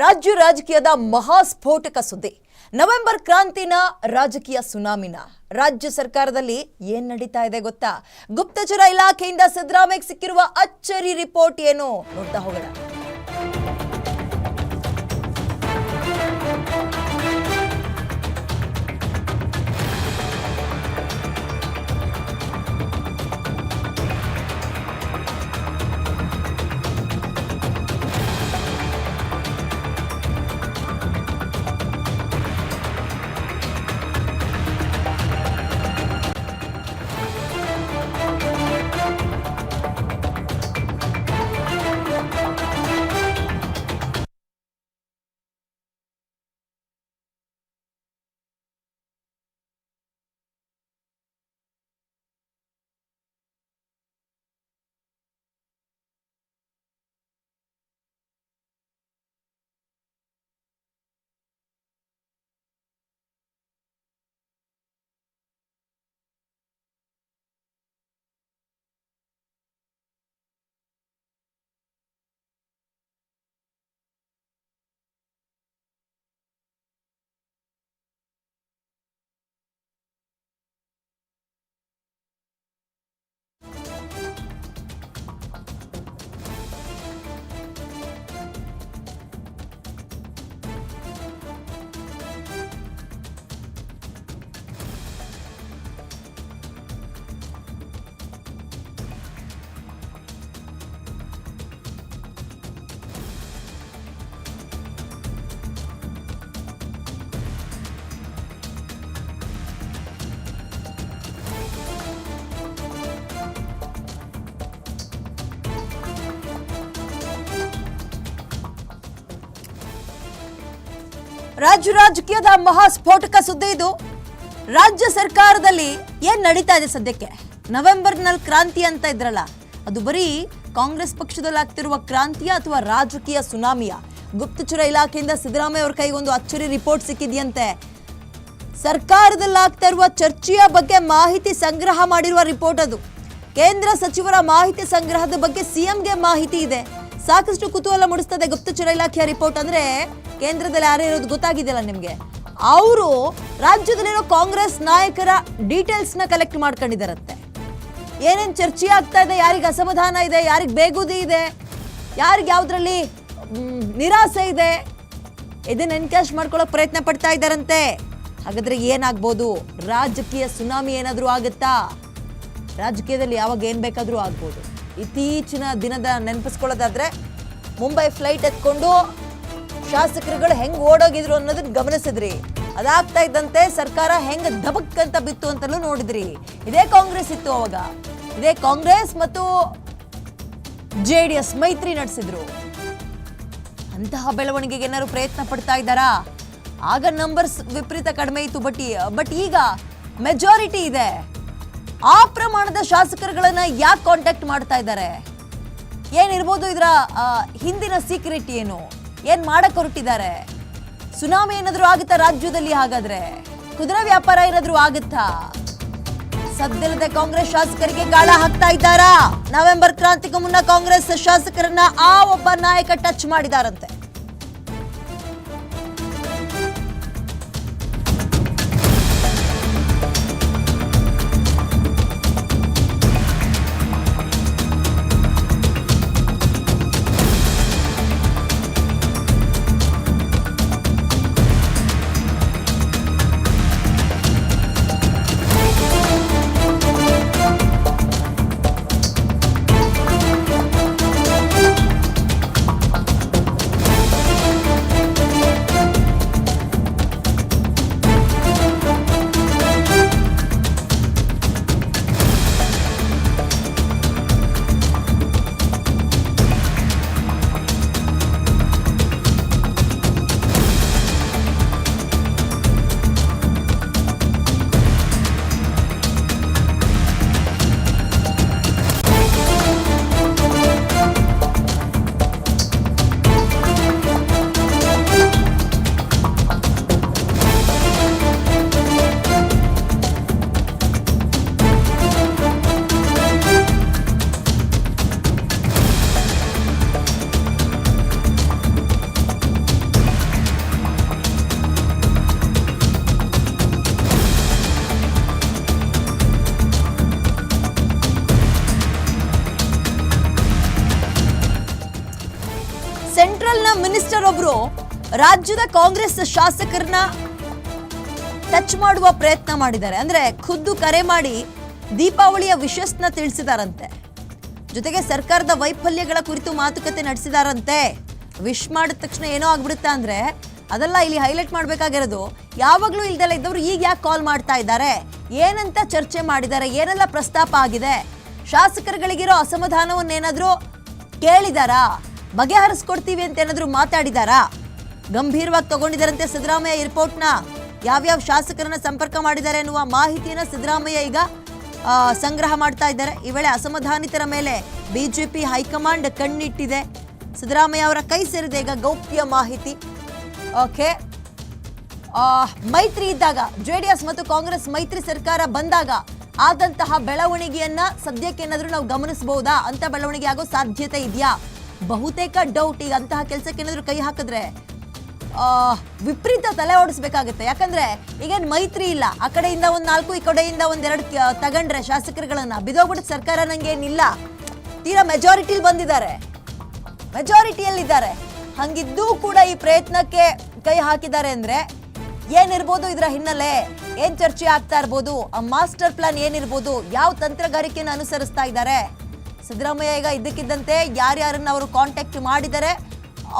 ರಾಜ್ಯ ರಾಜಕೀಯದ ಮಹಾಸ್ಫೋಟಕ ಸುದ್ದಿ. ನವೆಂಬರ್ ಕ್ರಾಂತಿನ ರಾಜಕೀಯ ಸುನಾಮಿನ. ರಾಜ್ಯ ಸರ್ಕಾರದಲ್ಲಿ ಏನ್ ನಡೀತಾ ಇದೆ ಗೊತ್ತಾ? ಗುಪ್ತಚರ ಇಲಾಖೆಯಿಂದ ಸಿದ್ದರಾಮಯ್ಯ ಸಿಕ್ಕಿರುವ ಅಚ್ಚರಿ ರಿಪೋರ್ಟ್ ಏನು ನೋಡ್ತಾ ಹೋಗೋಣ. ರಾಜ್ಯ ರಾಜಕೀಯದ ಮಹಾಸ್ಫೋಟಕ ಸುದ್ದಿ ಇದು. ರಾಜ್ಯ ಸರ್ಕಾರದಲ್ಲಿ ಏನ್ ನಡೀತಾ ಇದೆ ಸದ್ಯಕ್ಕೆ? ನವೆಂಬರ್ನಲ್ಲಿ ಕ್ರಾಂತಿ ಅಂತ ಇದ್ರಲ್ಲ, ಅದು ಬರೀ ಕಾಂಗ್ರೆಸ್ ಪಕ್ಷದಲ್ಲಿ ಆಗ್ತಿರುವ ಕ್ರಾಂತಿಯ ಅಥವಾ ರಾಜಕೀಯ ಸುನಾಮಿಯ? ಗುಪ್ತಚರ ಇಲಾಖೆಯಿಂದ ಸಿದ್ದರಾಮಯ್ಯ ಅವ್ರ ಒಂದು ಅಚ್ಚರಿ ರಿಪೋರ್ಟ್ ಸಿಕ್ಕಿದೆಯಂತೆ. ಸರ್ಕಾರದಲ್ಲಿ ಆಗ್ತಾ ಇರುವ ಚರ್ಚೆಯ ಬಗ್ಗೆ ಮಾಹಿತಿ ಸಂಗ್ರಹ ಮಾಡಿರುವ ರಿಪೋರ್ಟ್ ಅದು. ಕೇಂದ್ರ ಸಚಿವರ ಮಾಹಿತಿ ಸಂಗ್ರಹದ ಬಗ್ಗೆ ಸಿಎಂಗೆ ಮಾಹಿತಿ ಇದೆ. ಸಾಕಷ್ಟು ಕುತೂಹಲ ಮೂಡಿಸ್ತದೆ ಗುಪ್ತಚರ ಇಲಾಖೆಯ ರಿಪೋರ್ಟ್ ಅಂದ್ರೆ ಕೇಂದ್ರದಲ್ಲಿ ಯಾರು ಇರೋದು ಗೊತ್ತಾಗಿದೆಯಲ್ಲ ನಿಮಗೆ? ಅವರು ರಾಜ್ಯದಲ್ಲಿರೋ ಕಾಂಗ್ರೆಸ್ ನಾಯಕರ ಡೀಟೇಲ್ಸ್ನ ಕಲೆಕ್ಟ್ ಮಾಡ್ಕೊಂಡಿದ್ದಾರಂತೆ. ಏನೇನು ಚರ್ಚೆ ಆಗ್ತಾ ಇದೆ, ಯಾರಿಗೆ ಅಸಮಾಧಾನ ಇದೆ, ಯಾರಿಗೆ ಬೇಗುದಿ ಇದೆ, ಯಾರಿಗೆ ಯಾವುದ್ರಲ್ಲಿ ನಿರಾಸೆ ಇದೆ, ಇದನ್ನ ಎನ್ಕ್ಯಾಶ್ ಮಾಡ್ಕೊಳ್ಳೋಕೆ ಪ್ರಯತ್ನ ಪಡ್ತಾ ಇದ್ದಾರಂತೆ. ಹಾಗಾದ್ರೆ ಏನಾಗ್ಬೋದು? ರಾಜಕೀಯ ಸುನಾಮಿ ಏನಾದರೂ ಆಗುತ್ತಾ? ರಾಜಕೀಯದಲ್ಲಿ ಯಾವಾಗ ಏನು ಬೇಕಾದರೂ ಆಗ್ಬೋದು. ಇತ್ತೀಚಿನ ದಿನದ ನೆನಪಿಸ್ಕೊಳ್ಳೋದಾದ್ರೆ, ಮುಂಬೈ ಫ್ಲೈಟ್ ಎತ್ಕೊಂಡು ಶಾಸಕರುಗಳು ಹೆಂಗ್ ಓಡೋಗಿದ್ರು ಅನ್ನೋದನ್ನ ಗಮನಿಸಿದ್ರಿ. ಅದಾಗ್ತಾ ಇದ್ದಂತೆ ಸರ್ಕಾರ ಹೆಂಗ್ ಧಬಕ್ ಅಂತ ಬಿತ್ತು ಅಂತಲೂ ನೋಡಿದ್ರಿ. ಇದೇ ಕಾಂಗ್ರೆಸ್ ಇತ್ತು ಅವಾಗ. ಇದೇ ಕಾಂಗ್ರೆಸ್ ಮತ್ತು ಜೆ ಡಿ ಎಸ್ ಮೈತ್ರಿ ನಡೆಸಿದ್ರು. ಅಂತಹ ಬೆಳವಣಿಗೆಗೆ ಏನಾದ್ರು ಪ್ರಯತ್ನ ಪಡ್ತಾ ಇದ್ದಾರಾ? ಆಗ ನಂಬರ್ಸ್ ವಿಪರೀತ ಕಡಿಮೆ ಇತ್ತು ಬಟ್ ಬಟ್ ಈಗ ಮೆಜಾರಿಟಿ ಇದೆ. ಆ ಪ್ರಮಾಣದ ಶಾಸಕರುಗಳನ್ನ ಯಾಕೆ ಕಾಂಟ್ಯಾಕ್ಟ್ ಮಾಡ್ತಾ ಇದ್ದಾರೆ? ಏನಿರ್ಬೋದು ಇದರ ಹಿಂದಿನ ಸೀಕ್ರೆಟ್ ಏನು? ಏನ್ ಮಾಡಕ್ ಹೊರಟಿದ್ದಾರೆ? ಸುನಾಮಿ ಏನಾದ್ರೂ ಆಗುತ್ತಾ ರಾಜ್ಯದಲ್ಲಿ ಹಾಗಾದ್ರೆ? ಕುದುರೆ ವ್ಯಾಪಾರ ಏನಾದ್ರೂ ಆಗುತ್ತಾ? ಸದ್ಯದ ಕಾಂಗ್ರೆಸ್ ಶಾಸಕರಿಗೆ ಗಾಳ ಹಾಕ್ತಾ ಇದ್ದಾರಾ? ನವೆಂಬರ್ ಕ್ರಾಂತಿಗೂ ಮುನ್ನ ಕಾಂಗ್ರೆಸ್ ಶಾಸಕರನ್ನ ಆ ಒಬ್ಬ ನಾಯಕ ಟಚ್ ಮಾಡಿದಾರಂತೆ. ರಾಜ್ಯದ ಕಾಂಗ್ರೆಸ್ ಶಾಸಕರನ್ನ ಟಚ್ ಮಾಡುವ ಪ್ರಯತ್ನ ಮಾಡಿದ್ದಾರೆ. ಅಂದ್ರೆ ಖುದ್ದು ಕರೆ ಮಾಡಿ ದೀಪಾವಳಿಯ ವಿಶಸ್ನ ತಿಳಿಸಿದಾರಂತೆ. ಜೊತೆಗೆ ಸರ್ಕಾರದ ವೈಫಲ್ಯಗಳ ಕುರಿತು ಮಾತುಕತೆ ನಡೆಸಿದಾರಂತೆ. ವಿಶ್ ಮಾಡಿದ ತಕ್ಷಣ ಏನೋ ಆಗ್ಬಿಡುತ್ತೆ ಅಂದ್ರೆ ಅದೆಲ್ಲ ಇಲ್ಲಿ ಹೈಲೈಟ್ ಮಾಡ್ಬೇಕಾಗಿರೋದು, ಯಾವಾಗ್ಲೂ ಇಲ್ದೆಲ್ಲ ಇದ್ದವರು ಈಗ ಯಾಕೆ ಕಾಲ್ ಮಾಡ್ತಾ ಇದ್ದಾರೆ? ಏನಂತ ಚರ್ಚೆ ಮಾಡಿದ್ದಾರೆ? ಏನೆಲ್ಲ ಪ್ರಸ್ತಾಪ ಆಗಿದೆ? ಶಾಸಕರುಗಳಿಗಿರೋ ಅಸಮಾಧಾನವನ್ನೇನಾದ್ರೂ ಕೇಳಿದಾರಾ? ಬಗೆಹರಿಸ್ಕೊಡ್ತೀವಿ ಅಂತ ಏನಾದ್ರೂ ಮಾತಾಡಿದಾರಾ? ಗಂಭೀರವಾಗಿ ತಗೊಂಡಿದ್ದಾರಂತೆ ಸಿದ್ದರಾಮಯ್ಯ ಏರ್ಪೋರ್ಟ್ನ ಯಾವ್ಯಾವ ಶಾಸಕರನ್ನ ಸಂಪರ್ಕ ಮಾಡಿದ್ದಾರೆ ಎನ್ನುವ ಮಾಹಿತಿಯನ್ನ ಸಿದ್ದರಾಮಯ್ಯ ಈಗ ಸಂಗ್ರಹ ಮಾಡ್ತಾ ಇದ್ದಾರೆ. ಈ ವೇಳೆ ಅಸಮಾಧಾನಿತರ ಮೇಲೆ ಬಿಜೆಪಿ ಹೈಕಮಾಂಡ್ ಕಣ್ಣಿಟ್ಟಿದೆ. ಸಿದ್ದರಾಮಯ್ಯ ಅವರ ಕೈ ಸೇರಿದೆ ಈಗ ಗೌಪ್ಯ ಮಾಹಿತಿ. ಓಕೆ. ಮೈತ್ರಿ ಇದ್ದಾಗ, ಜೆಡಿಎಸ್ ಮತ್ತು ಕಾಂಗ್ರೆಸ್ ಮೈತ್ರಿ ಸರ್ಕಾರ ಬಂದಾಗ ಆದಂತಹ ಬೆಳವಣಿಗೆಯನ್ನ ಸದ್ಯಕ್ಕೆ ಏನಾದರೂ ನಾವು ಗಮನಿಸಬಹುದಾ ಅಂತ ಬೆಳವಣಿಗೆ ಆಗೋ ಸಾಧ್ಯತೆ ಇದೆಯಾ? ಬಹುತೇಕ ಡೌಟ್ ಈಗ ಅಂತಹ ಕೆಲಸಕ್ಕೆ ಏನಾದರೂ ಕೈ ಹಾಕಿದ್ರೆ ವಿಪರೀತ ತಲೆ ಓಡಿಸ್ಬೇಕಾಗುತ್ತೆ. ಯಾಕಂದ್ರೆ ಈಗೇನು ಮೈತ್ರಿ ಇಲ್ಲ. ಆ ಕಡೆಯಿಂದ ಒಂದ್ ನಾಲ್ಕು, ಈ ಕಡೆಯಿಂದ ಒಂದೆರಡು ತಗೊಂಡ್ರೆ ಶಾಸಕರುಗಳನ್ನ ಬಿದೋಗ್ಬಿಟ್ಟು ಸರ್ಕಾರ ನಂಗೇನಿಲ್ಲ. ತೀರಾ ಮೆಜಾರಿಟಿಲಿ ಬಂದಿದ್ದಾರೆ. ಮೆಜಾರಿಟಿಯಲ್ಲಿದ್ದಾರೆ ಹಂಗಿದ್ದೂ ಕೂಡ ಈ ಪ್ರಯತ್ನಕ್ಕೆ ಕೈ ಹಾಕಿದ್ದಾರೆ ಅಂದ್ರೆ ಏನಿರ್ಬೋದು ಇದರ ಹಿನ್ನೆಲೆ ಏನ್ ಚರ್ಚೆ ಆಗ್ತಾ ಇರ್ಬೋದು, ಆ ಮಾಸ್ಟರ್ ಪ್ಲಾನ್ ಏನಿರ್ಬೋದು, ಯಾವ ತಂತ್ರಗಾರಿಕೆಯನ್ನು ಅನುಸರಿಸ್ತಾ ಇದ್ದಾರೆ. ಸಿದ್ದರಾಮಯ್ಯ ಈಗ ಇದ್ದಕ್ಕಿದ್ದಂತೆ ಯಾರ್ಯಾರನ್ನ ಅವರು ಕಾಂಟ್ಯಾಕ್ಟ್ ಮಾಡಿದ್ದಾರೆ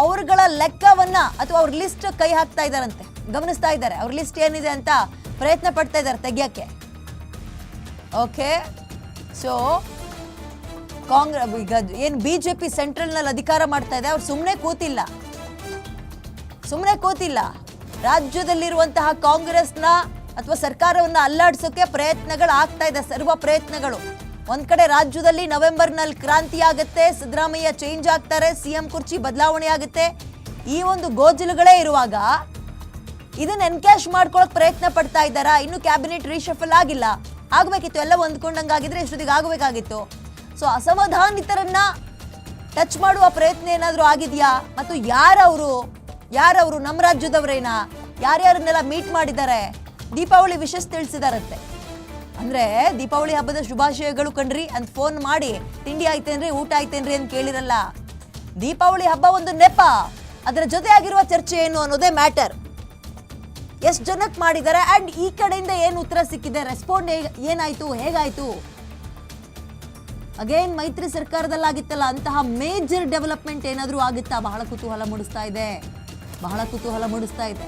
ಅವ್ರಗಳ ಲೆಕ್ಕವನ್ನ ಅಥವಾ ಅವ್ರ ಲಿಸ್ಟ್ ಕೈ ಹಾಕ್ತಾ ಇದ್ದಾರಂತೆ, ಗಮನಿಸ್ತಾ ಇದ್ದಾರೆ. ಅವ್ರ ಲಿಸ್ಟ್ ಏನಿದೆ ಅಂತ ಪ್ರಯತ್ನ ಪಡ್ತಾ ಇದ್ದಾರೆ ತೆಗಿಯಕ್ಕೆ. ಓಕೆ ಸೊ ಕಾಂಗ್ರೆಸ್ ಈಗ ಏನು ಬಿಜೆಪಿ ಸೆಂಟ್ರಲ್ನಲ್ಲಿ ಅಧಿಕಾರ ಮಾಡ್ತಾ ಇದೆ, ಅವ್ರು ಸುಮ್ಮನೆ ಕೂತಿಲ್ಲ. ಸುಮ್ಮನೆ ಕೂತಿಲ್ಲ. ರಾಜ್ಯದಲ್ಲಿರುವಂತಹ ಕಾಂಗ್ರೆಸ್ನ ಅಥವಾ ಸರ್ಕಾರವನ್ನ ಅಲ್ಲಾಡಿಸೋಕೆ ಪ್ರಯತ್ನಗಳು ಆಗ್ತಾ ಇದೆ, ಸರ್ವ ಪ್ರಯತ್ನಗಳು. ಒಂದ್ ಕಡೆ ರಾಜ್ಯದಲ್ಲಿ ನವೆಂಬರ್ನಲ್ಲಿ ಕ್ರಾಂತಿ ಆಗುತ್ತೆ, ಸಿದ್ದರಾಮಯ್ಯ ಚೇಂಜ್ ಆಗ್ತಾರೆ, ಸಿಎಂ ಕುರ್ಚಿ ಬದಲಾವಣೆ ಆಗುತ್ತೆ. ಈ ಒಂದು ಗೋಜಲುಗಳೇ ಇರುವಾಗ ಇದನ್ನ ಎನ್ಕ್ಯಾಶ್ ಮಾಡ್ಕೊಳಕ್ ಪ್ರಯತ್ನ ಪಡ್ತಾ ಇದ್ದಾರಾ? ಇನ್ನು ಕ್ಯಾಬಿನೆಟ್ ರೀಶಫಲ್ ಆಗಿಲ್ಲ. ಆಗ್ಬೇಕಿತ್ತು, ಎಲ್ಲ ಹೊಂದ್ಕೊಂಡಂಗಾಗಿದ್ರೆ ಇಷ್ಟೊತ್ತಿಗೆ ಆಗಬೇಕಾಗಿತ್ತು. ಸೊ ಅಸಮಾಧಾನಿತರನ್ನ ಟಚ್ ಮಾಡುವ ಪ್ರಯತ್ನ ಏನಾದರೂ ಆಗಿದೆಯಾ? ಮತ್ತು ಯಾರವರು ಯಾರವರು ನಮ್ಮ ರಾಜ್ಯದವರೇನಾ? ಯಾರ್ಯಾರನ್ನೆಲ್ಲ ಮೀಟ್ ಮಾಡಿದ್ದಾರೆ? ದೀಪಾವಳಿ ವಿಶಸ್ ತಿಳಿಸಿದಾರಂತೆ. ಅಂದ್ರೆ ದೀಪಾವಳಿ ಹಬ್ಬದ ಶುಭಾಶಯಗಳು ಕಣ್ರಿ ಅಂತ ಫೋನ್ ಮಾಡಿ, ತಿಂಡಿ ಆಯ್ತೇನ್ರಿ, ಊಟ ಆಯ್ತೇನ್ರಿ ಅಂತ ಕೇಳಿರಲ್ಲ. ದೀಪಾವಳಿ ಹಬ್ಬ ಒಂದು ನೆಪ. ಅದರ ಜೊತೆ ಆಗಿರುವ ಚರ್ಚೆ ಏನು ಅನ್ನೋದೇ ಮ್ಯಾಟರ್. ಎಷ್ಟು ಜನಕ್ಕೆ ಮಾಡಿದ್ದಾರೆ ಅಂಡ್ ಈ ಕಡೆಯಿಂದ ಏನು ಉತ್ತರ ಸಿಕ್ಕಿದೆ ರೆಸ್ಪಾಂಡ್ ಏನಾಯ್ತು, ಹೇಗಾಯ್ತು? ಅಗೇನ್ ಮೈತ್ರಿ ಸರ್ಕಾರದಲ್ಲಾಗಿತ್ತಲ್ಲ, ಅಂತಹ ಮೇಜರ್ ಡೆವಲಪ್ಮೆಂಟ್ ಏನಾದರೂ ಆಗುತ್ತಾ? ಬಹಳ ಕುತೂಹಲ ಮೂಡಿಸ್ತಾ ಇದೆ. ಬಹಳ ಕುತೂಹಲ ಮೂಡಿಸ್ತಾ ಇದೆ.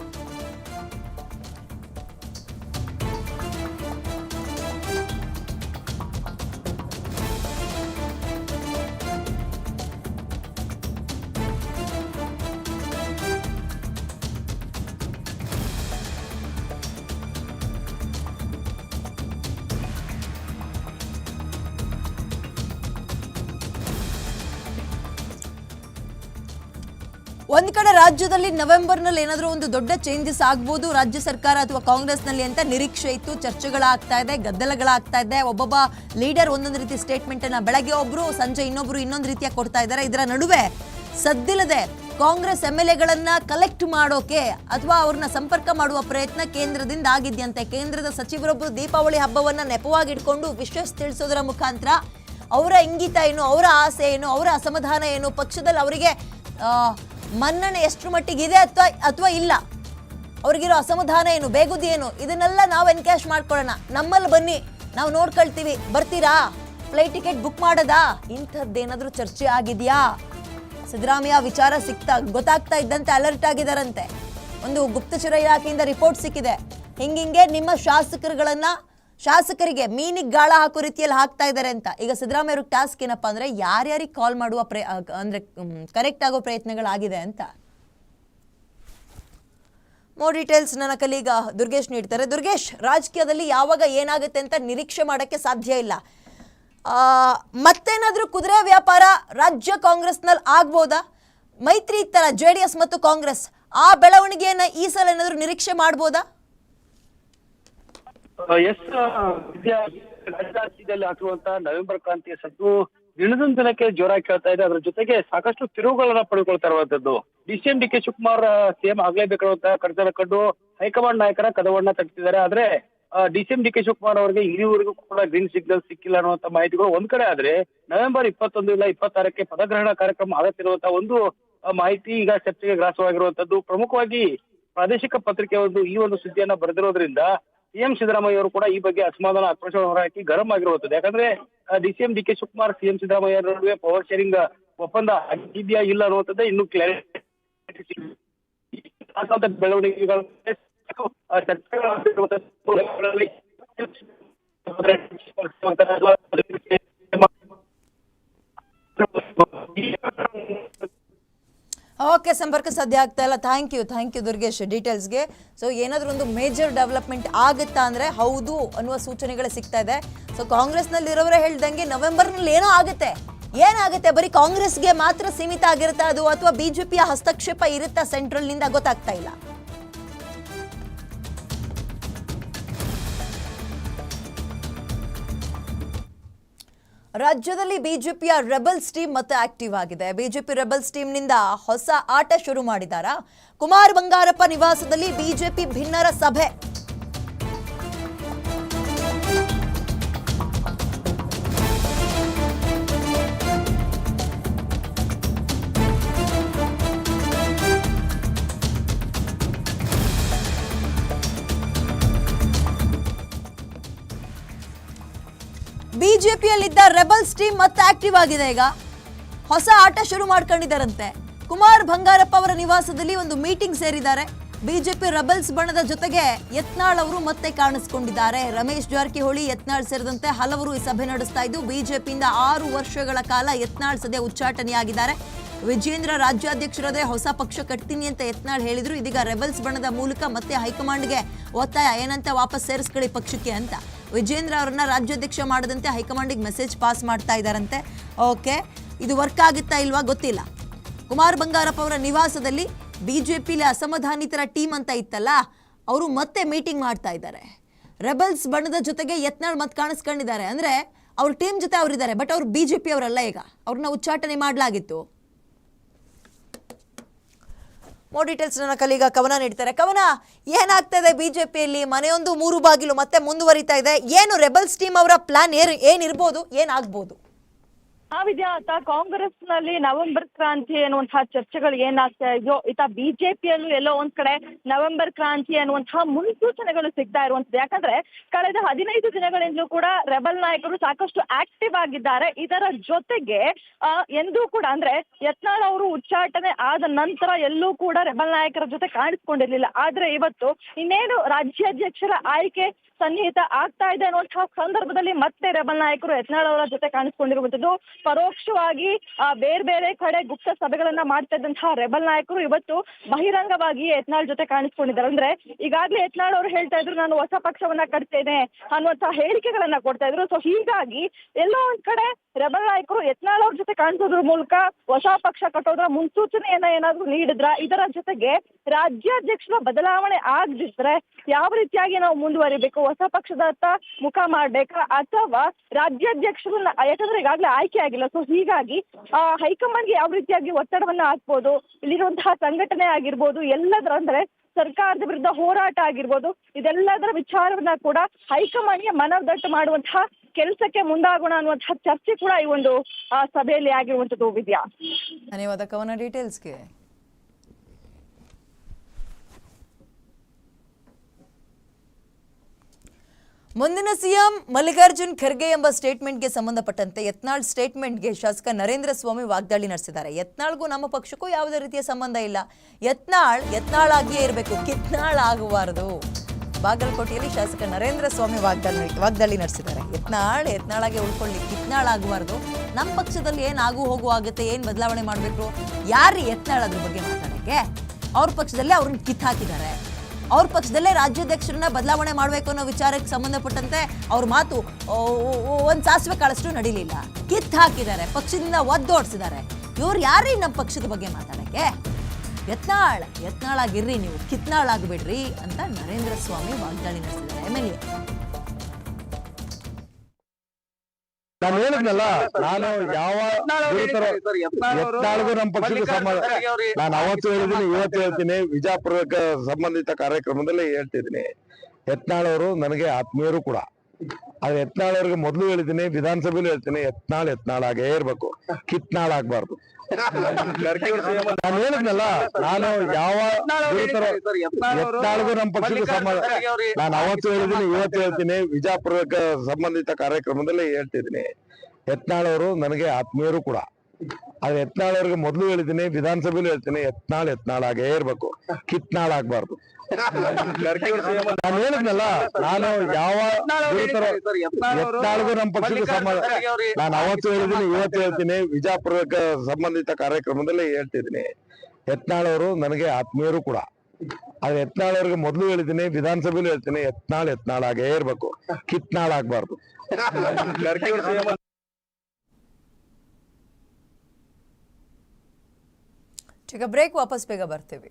ಒಂದ್ ಕಡೆ ರಾಜ್ಯದಲ್ಲಿ ನವೆಂಬರ್ನಲ್ಲಿ ಏನಾದರೂ ಒಂದು ದೊಡ್ಡ ಚೇಂಜಸ್ ಆಗ್ಬೋದು, ರಾಜ್ಯ ಸರ್ಕಾರ ಅಥವಾ ಕಾಂಗ್ರೆಸ್ನಲ್ಲಿ ಅಂತ ನಿರೀಕ್ಷೆ ಇತ್ತು, ಚರ್ಚೆಗಳಾಗ್ತಾ ಇದೆ, ಗದ್ದಲಗಳಾಗ್ತಾ ಇದೆ. ಒಬ್ಬೊಬ್ಬ ಲೀಡರ್ ಒಂದೊಂದು ರೀತಿ ಸ್ಟೇಟ್ಮೆಂಟ್ ಅನ್ನ ಬೆಳಗ್ಗೆ ಒಬ್ರು, ಸಂಜೆ ಇನ್ನೊಬ್ರು ಇನ್ನೊಂದು ರೀತಿಯ ಕೊಡ್ತಾ ಇದ್ದಾರೆ. ಇದರ ನಡುವೆ ಸದ್ದಿಲ್ಲದೆ ಕಾಂಗ್ರೆಸ್ ಎಂ ಎಲ್ ಎಗಳನ್ನ ಕಲೆಕ್ಟ್ ಮಾಡೋಕೆ ಅಥವಾ ಅವ್ರನ್ನ ಸಂಪರ್ಕ ಮಾಡುವ ಪ್ರಯತ್ನ ಕೇಂದ್ರದಿಂದ ಆಗಿದ್ಯಂತೆ. ಕೇಂದ್ರದ ಸಚಿವರೊಬ್ಬರು ದೀಪಾವಳಿ ಹಬ್ಬವನ್ನ ನೆಪವಾಗಿ ಇಟ್ಕೊಂಡು ವಿಶ್ವಾಸ ತಿಳಿಸೋದರ ಮುಖಾಂತರ ಅವರ ಇಂಗಿತ ಏನು, ಅವರ ಆಸೆ ಏನು, ಅವರ ಅಸಮಾಧಾನ ಏನು, ಪಕ್ಷದಲ್ಲಿ ಅವರಿಗೆ ಮನ್ನಣೆ ಎಷ್ಟು ಮಟ್ಟಿಗೆ ಇದೆ ಅಥವಾ ಅಥವಾ ಇಲ್ಲ? ಅವ್ರಿಗಿರೋ ಅಸಮಾಧಾನ ಏನು, ಬೇಗುದಿ ಏನು? ಇದನ್ನೆಲ್ಲ ನಾವು ಎನ್ಕ್ಯಾಶ್ ಮಾಡ್ಕೊಳ್ಳೋಣ. ನಮ್ಮಲ್ಲಿ ಬನ್ನಿ. ನಾವು ನೋಡ್ಕೊಳ್ತೀವಿ. ಬರ್ತೀರಾ? ಫ್ಲೈಟ್ ಟಿಕೆಟ್ ಬುಕ್ ಮಾಡೋದಾ? ಇಂಥದ್ದೇನಾದರೂ ಚರ್ಚೆ ಆಗಿದೆಯಾ? ಸಿದ್ದರಾಮಯ್ಯ, ವಿಚಾರ ಸಿಗ್ತಾ ಗೊತ್ತಾಗ್ತಾ ಇದ್ದಂತೆ ಅಲರ್ಟ್ ಆಗಿದಾರಂತೆ. ಒಂದು ಗುಪ್ತಚರ ಇಲಾಖೆಯಿಂದ ರಿಪೋರ್ಟ್ ಸಿಕ್ಕಿದೆ. ಹಿಂಗಿಂಗೆ ನಿಮ್ಮ ಶಾಸಕರುಗಳನ್ನ ಶಾಸಕರಿಗೆ ಮೀನಿಗೆ ಗಾಳ ಹಾಕೋ ರೀತಿಯಲ್ಲಿ ಹಾಕ್ತಾ ಇದ್ದಾರೆ ಅಂತ. ಈಗ ಸಿದ್ದರಾಮಯ್ಯ ಅವ್ರಿಗೆ ಟಾಸ್ಕ್ ಏನಪ್ಪ ಅಂದ್ರೆ ಯಾರ್ಯಾರಿಗೆ ಕಾಲ್ ಮಾಡುವ ಪ್ರಯ ಅಂದ್ರೆ ಕರೆಕ್ಟ್ ಆಗೋ ಪ್ರಯತ್ನಗಳಾಗಿದೆ ಅಂತ. ಮೋರ್ ಡೀಟೇಲ್ಸ್ ನನ್ನ ಕಲೀಗ ದುರ್ಗೇಶ್ ನೀಡ್ತಾರೆ. ದುರ್ಗೇಶ್, ರಾಜಕೀಯದಲ್ಲಿ ಯಾವಾಗ ಏನಾಗುತ್ತೆ ಅಂತ ನಿರೀಕ್ಷೆ ಮಾಡೋಕ್ಕೆ ಸಾಧ್ಯ ಇಲ್ಲ. ಮತ್ತೇನಾದ್ರೂ ಕುದುರೆ ವ್ಯಾಪಾರ ರಾಜ್ಯ ಕಾಂಗ್ರೆಸ್ನಲ್ಲಿ ಆಗ್ಬೋದಾ? ಮೈತ್ರಿ ಇತ್ತಲ್ಲ ಜೆ ಡಿ ಎಸ್ ಮತ್ತು ಕಾಂಗ್ರೆಸ್ ಆ ಬೆಳವಣಿಗೆಯನ್ನು ಈ ಸಲ ಏನಾದರೂ ನಿರೀಕ್ಷೆ ಮಾಡ್ಬೋದಾ? ಎಸ್ ರಾಜ್ಯದಲ್ಲಿ ಹಾಕಿರುವಂತಹ ನವೆಂಬರ್ ಕ್ರಾಂತಿಯ ಸದ್ದು ದಿನದಿಂದ ದಿನಕ್ಕೆ ಜೋರಾಗಿ ಕೇಳ್ತಾ ಇದೆ. ಅದ್ರ ಜೊತೆಗೆ ಸಾಕಷ್ಟು ತಿರುವುಗಳನ್ನ ಪಡೆದುಕೊಳ್ತಾ ಇರುವಂತದ್ದು D C M D K Shivakumar CM ಆಗ್ಲೇಬೇಕಾದಂತಹ ಕಡತನ ಕಂಡು ಹೈಕಮಾಂಡ್ ನಾಯಕರ ಕದವನ್ನ ತಟ್ಟಿದ್ದಾರೆ. ಆದ್ರೆ D C M D K Shivakumar ಅವರಿಗೆ ಇಲ್ಲಿವರೆಗೂ ಕೂಡ ಗ್ರೀನ್ ಸಿಗ್ನಲ್ ಸಿಕ್ಕಿಲ್ಲ ಅನ್ನುವಂತ ಮಾಹಿತಿಗಳು ಒಂದ್ ಕಡೆ ಆದ್ರೆ ನವೆಂಬರ್ ಇಪ್ಪತ್ತೊಂದು ಇಲ್ಲ ಇಪ್ಪತ್ತಾರಕ್ಕೆ ಪದಗ್ರಹಣ ಕಾರ್ಯಕ್ರಮ ಆಗತ್ತಿರುವಂತಹ ಒಂದು ಮಾಹಿತಿ ಈಗ ಚರ್ಚೆಗೆ ಗ್ರಾಸವಾಗಿರುವಂತದ್ದು ಪ್ರಮುಖವಾಗಿ ಪ್ರಾದೇಶಿಕ ಪತ್ರಿಕೆ ಒಂದು ಈ ಒಂದು ಸುದ್ದಿಯನ್ನ ಬರೆದಿರೋದ್ರಿಂದ ಸಿಎಂ ಸಿದ್ದರಾಮಯ್ಯ ಅವರು ಕೂಡ ಈ ಬಗ್ಗೆ ಅಸಮಾಧಾನ ಆಕ್ರೋಶ ಹೊರಹಾಕಿ ಗರಂ ಆಗಿರುವಂತದ್ದು ಯಾಕಂದ್ರೆ D C M D K Shivakumar CM Siddaramaiah ನಡುವೆ ಪವರ್ ಶೇರಿಂಗ್ ಒಪ್ಪಂದ ಆಗಿದೆಯಾ ಇಲ್ಲ ಅನ್ನುವಂಥದ್ದೇ ಇನ್ನೂ ಕ್ಲಾರಿಟಿ ಬೆಳವಣಿಗೆಗಳ ಓಕೆ, ಸಂಪರ್ಕ ಸಾಧ್ಯ ಆಗ್ತಾ ಇಲ್ಲ. Thank you thank you Durgesh ಡೀಟೇಲ್ಸ್ಗೆ. So ಏನಾದರೂ ಒಂದು ಮೇಜರ್ ಡೆವಲಪ್ಮೆಂಟ್ ಆಗುತ್ತಾ ಅಂದರೆ ಹೌದು ಅನ್ನುವ ಸೂಚನೆಗಳು ಸಿಗ್ತಾ ಇದೆ. ಸೊ ಕಾಂಗ್ರೆಸ್ನಲ್ಲಿ ಇರೋರೇ ಹೇಳ್ದಂಗೆ ನವೆಂಬರ್ನಲ್ಲಿ ಏನೋ ಆಗುತ್ತೆ. ಏನಾಗುತ್ತೆ? ಬರೀ ಕಾಂಗ್ರೆಸ್ಗೆ ಮಾತ್ರ ಸೀಮಿತ ಆಗಿರುತ್ತಾ ಅದು ಅಥವಾ ಬಿಜೆಪಿಯ ಹಸ್ತಕ್ಷೇಪ ಇರುತ್ತಾ ಸೆಂಟ್ರಲ್ನಿಂದ ಗೊತ್ತಾಗ್ತಾ ಇಲ್ಲ. ರಾಜ್ಯದಲ್ಲಿ ಬಿಜೆಪಿಯ ರೆಬಲ್ಸ್ ಟೀಮ್ ಮತ್ತೆ ಆಕ್ಟಿವ್ ಆಗಿದೆ. ಬಿಜೆಪಿ ರೆಬಲ್ಸ್ ಟೀಮ್ನಿಂದ ಹೊಸ ಆಟ ಶುರು ಮಾಡಿದಾರಾ? ಕುಮಾರ್ ಬಂಗಾರಪ್ಪ ನಿವಾಸದಲ್ಲಿ ಬಿಜೆಪಿ ಭಿನ್ನರ ಸಭೆ. ಬಿಜೆಪಿಯಲ್ಲಿದ್ದ ರೆಬಲ್ಸ್ ಟೀಮ್ ಮತ್ತೆ ಆಕ್ಟಿವ್ ಆಗಿದೆ ಈಗ. ಹೊಸ ಆಟ ಶುರು ಮಾಡ್ಕೊಂಡಿದ್ದಾರಂತೆ. ಕುಮಾರ್ ಬಂಗಾರಪ್ಪ ಅವರ ನಿವಾಸದಲ್ಲಿ ಒಂದು ಮೀಟಿಂಗ್ ಸೇರಿದ್ದಾರೆ. ಬಿಜೆಪಿ ರೆಬಲ್ಸ್ ಬಣದ ಜೊತೆಗೆ ಯತ್ನಾಳ್ ಅವರು ಮತ್ತೆ ಕಾಣಿಸಿಕೊಂಡಿದ್ದಾರೆ. ರಮೇಶ್ ಜಾರಕಿಹೊಳಿ, ಯತ್ನಾಳ್ ಸೇರಿದಂತೆ ಹಲವರು ಈ ಸಭೆ ನಡೆಸ್ತಾ ಇದ್ದು, ಬಿಜೆಪಿಯಿಂದ ಆರು ವರ್ಷಗಳ ಕಾಲ ಯತ್ನಾಳ್ ಸದ್ಯ ಉಚ್ಚಾಟನೆಯಾಗಿದ್ದಾರೆ. ವಿಜೇಂದ್ರ ರಾಜ್ಯಾಧ್ಯಕ್ಷರದೇ ಹೊಸ ಪಕ್ಷ ಕಟ್ತೀನಿ ಅಂತ ಯತ್ನಾಳ್ ಹೇಳಿದ್ರು. ಇದೀಗ ರೆಬಲ್ಸ್ ಬಣದ ಮೂಲಕ ಮತ್ತೆ ಹೈಕಮಾಂಡ್ಗೆ ಒತ್ತಾಯ. ಏನಂತ ವಾಪಸ್ ಸೇರಿಸ್ಕೊಳ್ಳಿ ಪಕ್ಷಕ್ಕೆ ಅಂತ. ವಿಜೇಂದ್ರ ಅವರನ್ನ ರಾಜ್ಯಾಧ್ಯಕ್ಷ ಮಾಡದಂತೆ ಹೈಕಮಾಂಡಿಗೆ ಮೆಸೇಜ್ ಪಾಸ್ ಮಾಡ್ತಾ ಇದ್ದಾರಂತೆ. ಓಕೆ, ಇದು ವರ್ಕ್ ಆಗುತ್ತಾ ಇಲ್ವಾ ಗೊತ್ತಿಲ್ಲ. ಕುಮಾರ್ ಬಂಗಾರಪ್ಪ ಅವರ ನಿವಾಸದಲ್ಲಿ ಬಿಜೆಪಿಲಿ ಅಸಮಾಧಾನಿತರ ಟೀಮ್ ಅಂತ ಇತ್ತಲ್ಲ, ಅವರು ಮತ್ತೆ ಮೀಟಿಂಗ್ ಮಾಡ್ತಾ ಇದ್ದಾರೆ. ರೆಬಲ್ಸ್ ಬಣ್ಣದ ಜೊತೆಗೆ ಯತ್ನಾಳ್ ಮತ್ ಕಾಣಿಸ್ಕೊಂಡಿದ್ದಾರೆ. ಅಂದ್ರೆ ಅವ್ರ ಟೀಮ್ ಜೊತೆ ಅವರಿದ್ದಾರೆ, ಬಟ್ ಅವ್ರು ಬಿಜೆಪಿ ಅವರಲ್ಲ ಈಗ. ಅವ್ರನ್ನ ಉಚ್ಚಾಟನೆ ಮಾಡಲಾಗಿತ್ತು. ಮೋ ಡೀಟೇಲ್ಸ್ ನನ್ನ ಕಲೀಗ ಕವನ ನೀಡ್ತಾರೆ. ಕವನ ಏನಾಗ್ತಾ ಇದೆ ಬಿಜೆಪಿಯಲ್ಲಿ? ಮನೆಯೊಂದು ಮೂರು ಬಾಗಿಲು ಮತ್ತೆ ಮುಂದುವರಿತಾ ಇದೆ. ಏನು ರೆಬಲ್ಸ್ ಟೀಮ್ ಅವರ ಪ್ಲಾನ್ ಏನು ಏನಿರ್ಬೋದು? ಏನಾಗ್ಬೋದು? ಆ ವಿದ್ಯಾರ್ಥ ಕಾಂಗ್ರೆಸ್ನಲ್ಲಿ ನವೆಂಬರ್ ಕ್ರಾಂತಿ ಅನ್ನುವಂತಹ ಚರ್ಚೆಗಳು ಏನಾಗ್ತಾ ಇದೆಯೋ, ಈತ ಬಿಜೆಪಿಯಲ್ಲೂ ಎಲ್ಲೋ ಒಂದ್ ಕಡೆ ನವೆಂಬರ್ ಕ್ರಾಂತಿ ಅನ್ನುವಂತಹ ಮುನ್ಸೂಚನೆಗಳು ಸಿಗ್ತಾ ಇರುವಂತದ್ದು ಯಾಕಂದ್ರೆ ಕಳೆದ ಹದಿನೈದು ದಿನಗಳಿಂದಲೂ ಕೂಡ ರೆಬಲ್ ನಾಯಕರು ಸಾಕಷ್ಟು ಆಕ್ಟಿವ್ ಆಗಿದ್ದಾರೆ. ಇದರ ಜೊತೆಗೆ ಎಂದೂ ಕೂಡ ಅಂದ್ರೆ ಯತ್ನಾಳ್ ಅವರು ಉಚ್ಚಾಟನೆ ಆದ ನಂತರ ಎಲ್ಲೂ ಕೂಡ ರೆಬಲ್ ನಾಯಕರ ಜೊತೆ ಕಾಣಿಸ್ಕೊಂಡಿರ್ಲಿಲ್ಲ. ಆದ್ರೆ ಇವತ್ತು ಇನ್ನೇನು ರಾಜ್ಯಾಧ್ಯಕ್ಷರ ಆಯ್ಕೆ ಸನ್ನಿಹಿತ ಆಗ್ತಾ ಇದೆ ಅನ್ನುವಂತಹ ಸಂದರ್ಭದಲ್ಲಿ ಮತ್ತೆ ರೆಬಲ್ ನಾಯಕರು ಯತ್ನಾಳ್ ಅವರ ಜೊತೆ ಕಾಣಿಸಿಕೊಂಡಿರುವಂತದ್ದು ಪರೋಕ್ಷವಾಗಿ ಬೇರೆ ಬೇರೆ ಕಡೆ ಗುಪ್ತ ಸಭೆಗಳನ್ನ ಮಾಡ್ತಾ ಇದ್ದಂತಹ ರೆಬಲ್ ನಾಯಕರು ಇವತ್ತು ಬಹಿರಂಗವಾಗಿ ಯತ್ನಾಳ್ ಜೊತೆ ಕಾಣಿಸ್ಕೊಂಡಿದ್ದಾರೆ. ಅಂದ್ರೆ ಈಗಾಗಲೇ ಯತ್ನಾಳ್ ಅವರು ಹೇಳ್ತಾ ಇದ್ರು, ನಾನು ಹೊಸ ಪಕ್ಷವನ್ನ ಕಟ್ತೇನೆ ಅನ್ನುವಂತಹ ಹೇಳಿಕೆಗಳನ್ನ ಕೊಡ್ತಾ ಇದ್ರು. ಸೊ ಹೀಗಾಗಿ ಎಲ್ಲೋ ಒಂದ್ ಕಡೆ ರೆಬಲ್ ನಾಯಕರು ಯತ್ನಾಳ್ ಅವ್ರ ಜೊತೆ ಕಾಣಿಸೋದ್ರ ಮೂಲಕ ಹೊಸ ಪಕ್ಷ ಕಟ್ಟೋದ್ರ ಮುನ್ಸೂಚನೆಯನ್ನ ಏನಾದ್ರು ನೀಡಿದ್ರ, ಇದರ ಜೊತೆಗೆ ರಾಜ್ಯಾಧ್ಯಕ್ಷರ ಬದಲಾವಣೆ ಆಗದಿದ್ರೆ ಯಾವ ರೀತಿಯಾಗಿ ನಾವು ಮುಂದುವರಿಬೇಕು ಹೊಸ ಪಕ್ಷದತ್ತ ಮುಖ ಮಾಡ್ಬೇಕಾ ಅಥವಾ ರಾಜ್ಯಾಧ್ಯಕ್ಷರು ಯಾಕಂದ್ರೆ ಈಗಾಗಲೇ ಆಯ್ಕೆ ಆಗಿಲ್ಲ. ಸೊ ಹೀಗಾಗಿ, ಆ, ಹೈಕಮಾಂಡ್ಗೆ ಯಾವ ರೀತಿಯಾಗಿ ಒತ್ತಡವನ್ನ ಹಾಕ್ಬೋದು, ಇಲ್ಲಿರುವಂತಹ ಸಂಘಟನೆ ಆಗಿರ್ಬೋದು, ಎಲ್ಲದರ ಅಂದ್ರೆ ಸರ್ಕಾರದ ವಿರುದ್ಧ ಹೋರಾಟ ಆಗಿರ್ಬೋದು, ಇದೆಲ್ಲದರ ವಿಚಾರವನ್ನ ಕೂಡ ಹೈಕಮಾಂಡ್ಗೆ ಮನದಟ್ಟು ಮಾಡುವಂತಹ ಕೆಲಸಕ್ಕೆ ಮುಂದಾಗೋಣ ಅನ್ನುವಂತಹ ಚರ್ಚೆ ಕೂಡ ಈ ಒಂದು ಸಭೆಯಲ್ಲಿ ಆಗಿರುವಂತದ್ದು ವಿದ್ಯಾ ಧನ್ಯವಾದ ಕವನ ಡೀಟೇಲ್ಸ್ಗೆ. ಮುಂದಿನ ಸಿಎಂ ಮಲ್ಲಿಕಾರ್ಜುನ್ ಖರ್ಗೆ ಎಂಬ ಸ್ಟೇಟ್ಮೆಂಟ್ಗೆ ಸಂಬಂಧಪಟ್ಟಂತೆ ಯತ್ನಾಳ್ ಸ್ಟೇಟ್ಮೆಂಟ್ಗೆ ಶಾಸಕ ನರೇಂದ್ರ ಸ್ವಾಮಿ ವಾಗ್ದಾಳಿ ನಡೆಸಿದ್ದಾರೆ. ಯತ್ನಾಳ್ಗೂ ನಮ್ಮ ಪಕ್ಷಕ್ಕೂ ಯಾವುದೇ ರೀತಿಯ ಸಂಬಂಧ ಇಲ್ಲ. ಯತ್ನಾಳ್ ಯತ್ನಾಳ್ ಆಗಿಯೇ ಇರಬೇಕು. ಕಿತ್ನಾಳ್ ಆಗಬಾರದು. ಬಾಗಲಕೋಟೆಯಲ್ಲಿ ಶಾಸಕ ನರೇಂದ್ರ ಸ್ವಾಮಿ ವಾಗ್ದಾಳಿ ವಾಗ್ದಾಳಿ ನಡೆಸಿದ್ದಾರೆ. ಯತ್ನಾಳ್ ಯತ್ನಾಳಾಗೆ ಉಳ್ಕೊಳ್ಳಿ. ಕಿತ್ನಾಳ್ ಆಗಬಾರ್ದು. ನಮ್ಮ ಪಕ್ಷದಲ್ಲಿ ಏನು ಆಗು ಹೋಗು ಆಗುತ್ತೆ, ಏನು ಬದಲಾವಣೆ ಮಾಡಬೇಕು? ಯಾರು ಯತ್ನಾಳ್ ಅದ್ರ ಬಗ್ಗೆ ಮಾತಾಡೋಕ್ಕೆ ಅವ್ರ ಪಕ್ಷದಲ್ಲಿ ಅವ್ರನ್ನ ಕಿತ್ ಹಾಕಿದ್ದಾರೆ ಅವ್ರ ಪಕ್ಷದಲ್ಲೇ ರಾಜ್ಯಾಧ್ಯಕ್ಷರನ್ನ ಬದಲಾವಣೆ ಮಾಡಬೇಕು ಅನ್ನೋ ವಿಚಾರಕ್ಕೆ ಸಂಬಂಧಪಟ್ಟಂತೆ ಅವ್ರ ಮಾತು ಒಂದು ಸಾಸಿವೆ ಕಾಳಷ್ಟು ನಡೀಲಿಲ್ಲ. ಕಿತ್ ಹಾಕಿದ್ದಾರೆ, ಪಕ್ಷದಿಂದ ಒದ್ದೋಡ್ಸಿದ್ದಾರೆ. ಇವ್ರು ಯಾರೀ ನಮ್ಮ ಪಕ್ಷದ ಬಗ್ಗೆ ಮಾತಾಡಕ್ಕೆ? ಯತ್ನಾಳ್ ಯತ್ನಾಳಾಗಿರ್ರಿ ನೀವು ಕಿತ್ನಾಳಾಗ್ಬಿಡ್ರಿ ಅಂತ ನರೇಂದ್ರ ಸ್ವಾಮಿ ವಾಗ್ದಾಳಿ ನಡೆಸಿದ್ದಾರೆ. M L A. ನಾನು ಹೇಳಿದ್ನಲ್ಲ ನಾನು ಯಾವ ಯತ್ನಾಳ್ಗೂ ನಮ್ಮ ಪಕ್ಷದ ಸಂಬಂಧ ನಾನು ಅವತ್ತು ಹೇಳಿದ್ದೀನಿ ಇವತ್ತು ಹೇಳ್ತೀನಿ ವಿಜಾಪುರಕ್ಕೆ ಸಂಬಂಧಿತ ಕಾರ್ಯಕ್ರಮದಲ್ಲಿ ಹೇಳ್ತಿದ್ದೀನಿ. ಯತ್ನಾಳ್ ಅವರು ನನಗೆ ಆತ್ಮೀಯರು ಕೂಡ. ಆದ್ರೆ ಯತ್ನಾಳ್ ಅವ್ರಿಗೆ ಮೊದಲು ಹೇಳಿದ್ದೀನಿ ವಿಧಾನಸಭೆಯಲ್ಲಿ ಹೇಳ್ತೀನಿ ಯತ್ನಾಳ್ ಯತ್ನಾಳ್ ಆಗೇ ಇರ್ಬೇಕು. ಕಿತ್ನಾಳ್ ಆಗ್ಬಾರ್ದು. ನಾನು ಹೇಳಿದ್ನಲ್ಲ ನಾನು ಯಾವ ಯತ್ನಾಳ್ಗೂ ನಮ್ಮ ಪಕ್ಷದ ಸಂಬಂಧ ನಾನು ಅವತ್ತು ಹೇಳಿದ್ದೀನಿ ಇವತ್ತು ಹೇಳ್ತೀನಿ ವಿಜಾಪುರಕ್ಕೆ ಸಂಬಂಧಿತ ಕಾರ್ಯಕ್ರಮದಲ್ಲಿ ಹೇಳ್ತಿದ್ದೀನಿ. ಯತ್ನಾಳ್ ಅವರು ನನಗೆ ಆತ್ಮೀಯರು ಕೂಡ. ಆದ್ರೆ ಯತ್ನಾಳ್ ಅವ್ರಿಗೆ ಮೊದಲು ಹೇಳಿದ್ದೀನಿ ವಿಧಾನಸಭೆಯಲ್ಲಿ ಹೇಳ್ತೀನಿ ಯತ್ನಾಳ್ ಯತ್ನಾಳ್ ಆಗೇ ಇರ್ಬೇಕು. ಕಿತ್ನಾಳ್ ಆಗ್ಬಾರ್ದು. ನಾನು ಹೇಳಿದ್ನಲ್ಲ ನಾನು ಯಾವ ಯತ್ನಾಳ್ಗೂ ನಮ್ಮ ಪಕ್ಷದ ಸಂಬಂಧ ನಾನು ಅವತ್ತು ಹೇಳಿದ್ದೀನಿ ಇವತ್ತು ಹೇಳ್ತೀನಿ ವಿಜಾಪುರಕ್ಕೆ ಸಂಬಂಧಿತ ಕಾರ್ಯಕ್ರಮದಲ್ಲಿ ಹೇಳ್ತಿದ್ದೀನಿ. ಯತ್ನಾಳ್ ಅವರು ನನಗೆ ಆತ್ಮೀಯರು ಕೂಡ. ಆದ್ರೆ ಯತ್ನಾಳ್ ಅವ್ರಿಗೆ ಮೊದಲು ಹೇಳಿದ್ದೀನಿ ವಿಧಾನಸಭೆಯಲ್ಲಿ ಹೇಳ್ತೀನಿ ಯತ್ನಾಳ್ ಯತ್ನಾಳ್ ಆಗೇ ಇರ್ಬೇಕು. ಕಿತ್ನಾಳ್ ಆಗ್ಬಾರ್ದು. ಈಗ ಬ್ರೇಕ್ ವಾಪಸ್ ಬೇಗ ಬರ್ತೀವಿ.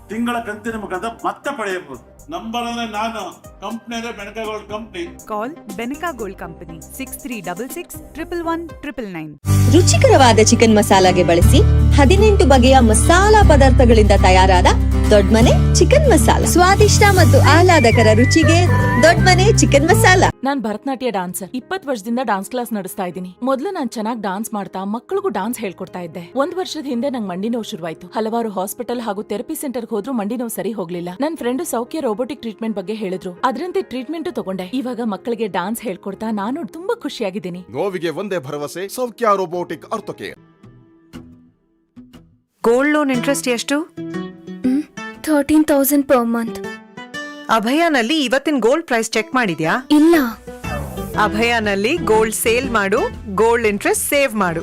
ತಿಂಗಳ ಕಂತಿನ ಮುಖಾಂತರ ಮತ್ತೆ ಪಡೆಯಬಹುದು. ನಂಬರ್ ಅಂದ್ರೆ ನಾನು ಕಂಪ್ನಿ ಅಂದ್ರೆ Benaka Gold company call Benaka Gold company six three double six triple one triple nine ರುಚಿಕರವಾದ ಚಿಕನ್ ಮಸಾಲಾಗೆ ಬಳಸಿ ಹದಿನೆಂಟು ಬಗೆಯ ಮಸಾಲಾ ಪದಾರ್ಥಗಳಿಂದ ತಯಾರಾದ ದೊಡ್ಮನೆ ಚಿಕನ್ ಮಸಾಲ. ಸ್ವಾದಿಷ್ಟ ಮತ್ತು ಆಹ್ಲಾದಕರ ರುಚಿಗೆ ದೊಡ್ಮನೆ ಚಿಕನ್ ಮಸಾಲ. ನಾನ್ ಭರತನಾಟ್ಯ ಡಾನ್ಸರ್ ಇಪ್ಪತ್ ವರ್ಷದಿಂದ ಡಾನ್ಸ್ ಕ್ಲಾಸ್ ನಡೆಸ್ತಾ ಇದ್ದೀನಿ. ಮೊದಲು ನಾನ್ ಚೆನ್ನಾಗಿ ಡಾನ್ಸ್ ಮಾಡ್ತಾ ಮಕ್ಕಳಿಗೂ ಡಾನ್ಸ್ ಹೇಳ್ಕೊಡ್ತಾ ಇದ್ದೆ. ಒಂದ್ ವರ್ಷದ ಹಿಂದೆ ನಂಗೆ ಮಂಡಿ ನೋವು ಶುರುವಾಯ್ತು. ಹಲವಾರು ಹಾಸ್ಪಿಟಲ್ ಹಾಗೂ ಥೆರಪಿ ಸೆಂಟರ್ ಹೋದ್ರೂ ಮಂಡಿ ನೋವು ಸರಿ ಹೋಗ್ಲಿಲ್ಲ. ನನ್ ಫ್ರೆಂಡ್ ಸೌಖ್ಯ ರೋಬೋಟಿಕ್ ಟ್ರೀಟ್ಮೆಂಟ್ ಬಗ್ಗೆ ಹೇಳಿದ್ರು. ಅದರಂತೆ ಟ್ರೀಟ್ಮೆಂಟ್ ತಗೊಂಡೆ. ಇವಾಗ ಮಕ್ಕಳಿಗೆ ಡಾನ್ಸ್ ಹೇಳ್ಕೊಡ್ತಾ ನಾನು ತುಂಬಾ ಖುಷಿಯಾಗಿದ್ದೀನಿ. ನೋವಿಗೆ ಒಂದೇ ಭರವಸೆ ಸೌಖ್ಯ ರೋಬೋಟಿಕ್ ಅರ್ಥಕ್ಕೆ. ಗೋಲ್ಡ್ ಲೋನ್ ಇಂಟ್ರೆಸ್ಟ್ ಎಷ್ಟು? ಥರ್ಟೀನ್ ತೌಸಂಡ್ ಪರ್ ಮಂತ್ ಅಭಯನಲ್ಲಿ ಇವತ್ತಿನ ಗೋಲ್ಡ್ ಪ್ರೈಸ್ ಚೆಕ್ ಮಾಡಿದ್ಯಾ? ಇಲ್ಲ. ಅಭಯನಲ್ಲಿ ಗೋಲ್ಡ್ ಸೇಲ್ ಮಾಡು ಗೋಲ್ಡ್ ಇಂಟ್ರೆಸ್ಟ್ ಸೇವ್ ಮಾಡು.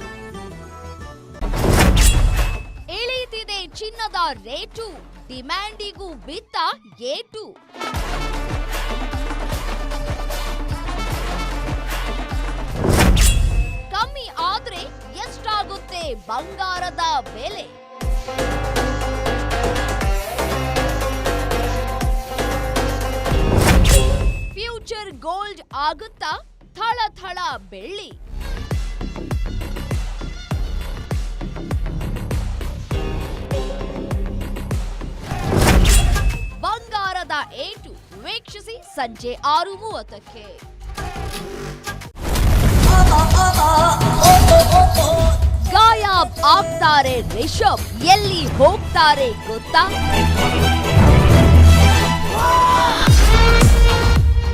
ಏಳೀತಿದೆ ಚಿನ್ನದ ರೇಟು. ಡಿಮ್ಯಾಂಡಿಗೂ ಬಿತ್ತ ಏಟು. ಕಮ್ಮಿ ಆದ್ರೆ ಎಷ್ಟಾಗುತ್ತೆ ಬಂಗಾರದ ಬೆಲೆ? ಫ್ಯೂಚರ್ ಗೋಲ್ಡ್ ಆಗುತ್ತಾ ಥಳ ಥಳ ಬೆಳ್ಳಿ? ಏಟು ವೀಕ್ಷಿಸಿ ಸಂಜೆ ಆರು ಮೂವತ್ತಕ್ಕೆ. ಗಾಯಬ್ ಆಗ್ತಾರೆ ರಿಷಬ್, ಎಲ್ಲಿ ಹೋಗ್ತಾರೆ ಗೊತ್ತಾ?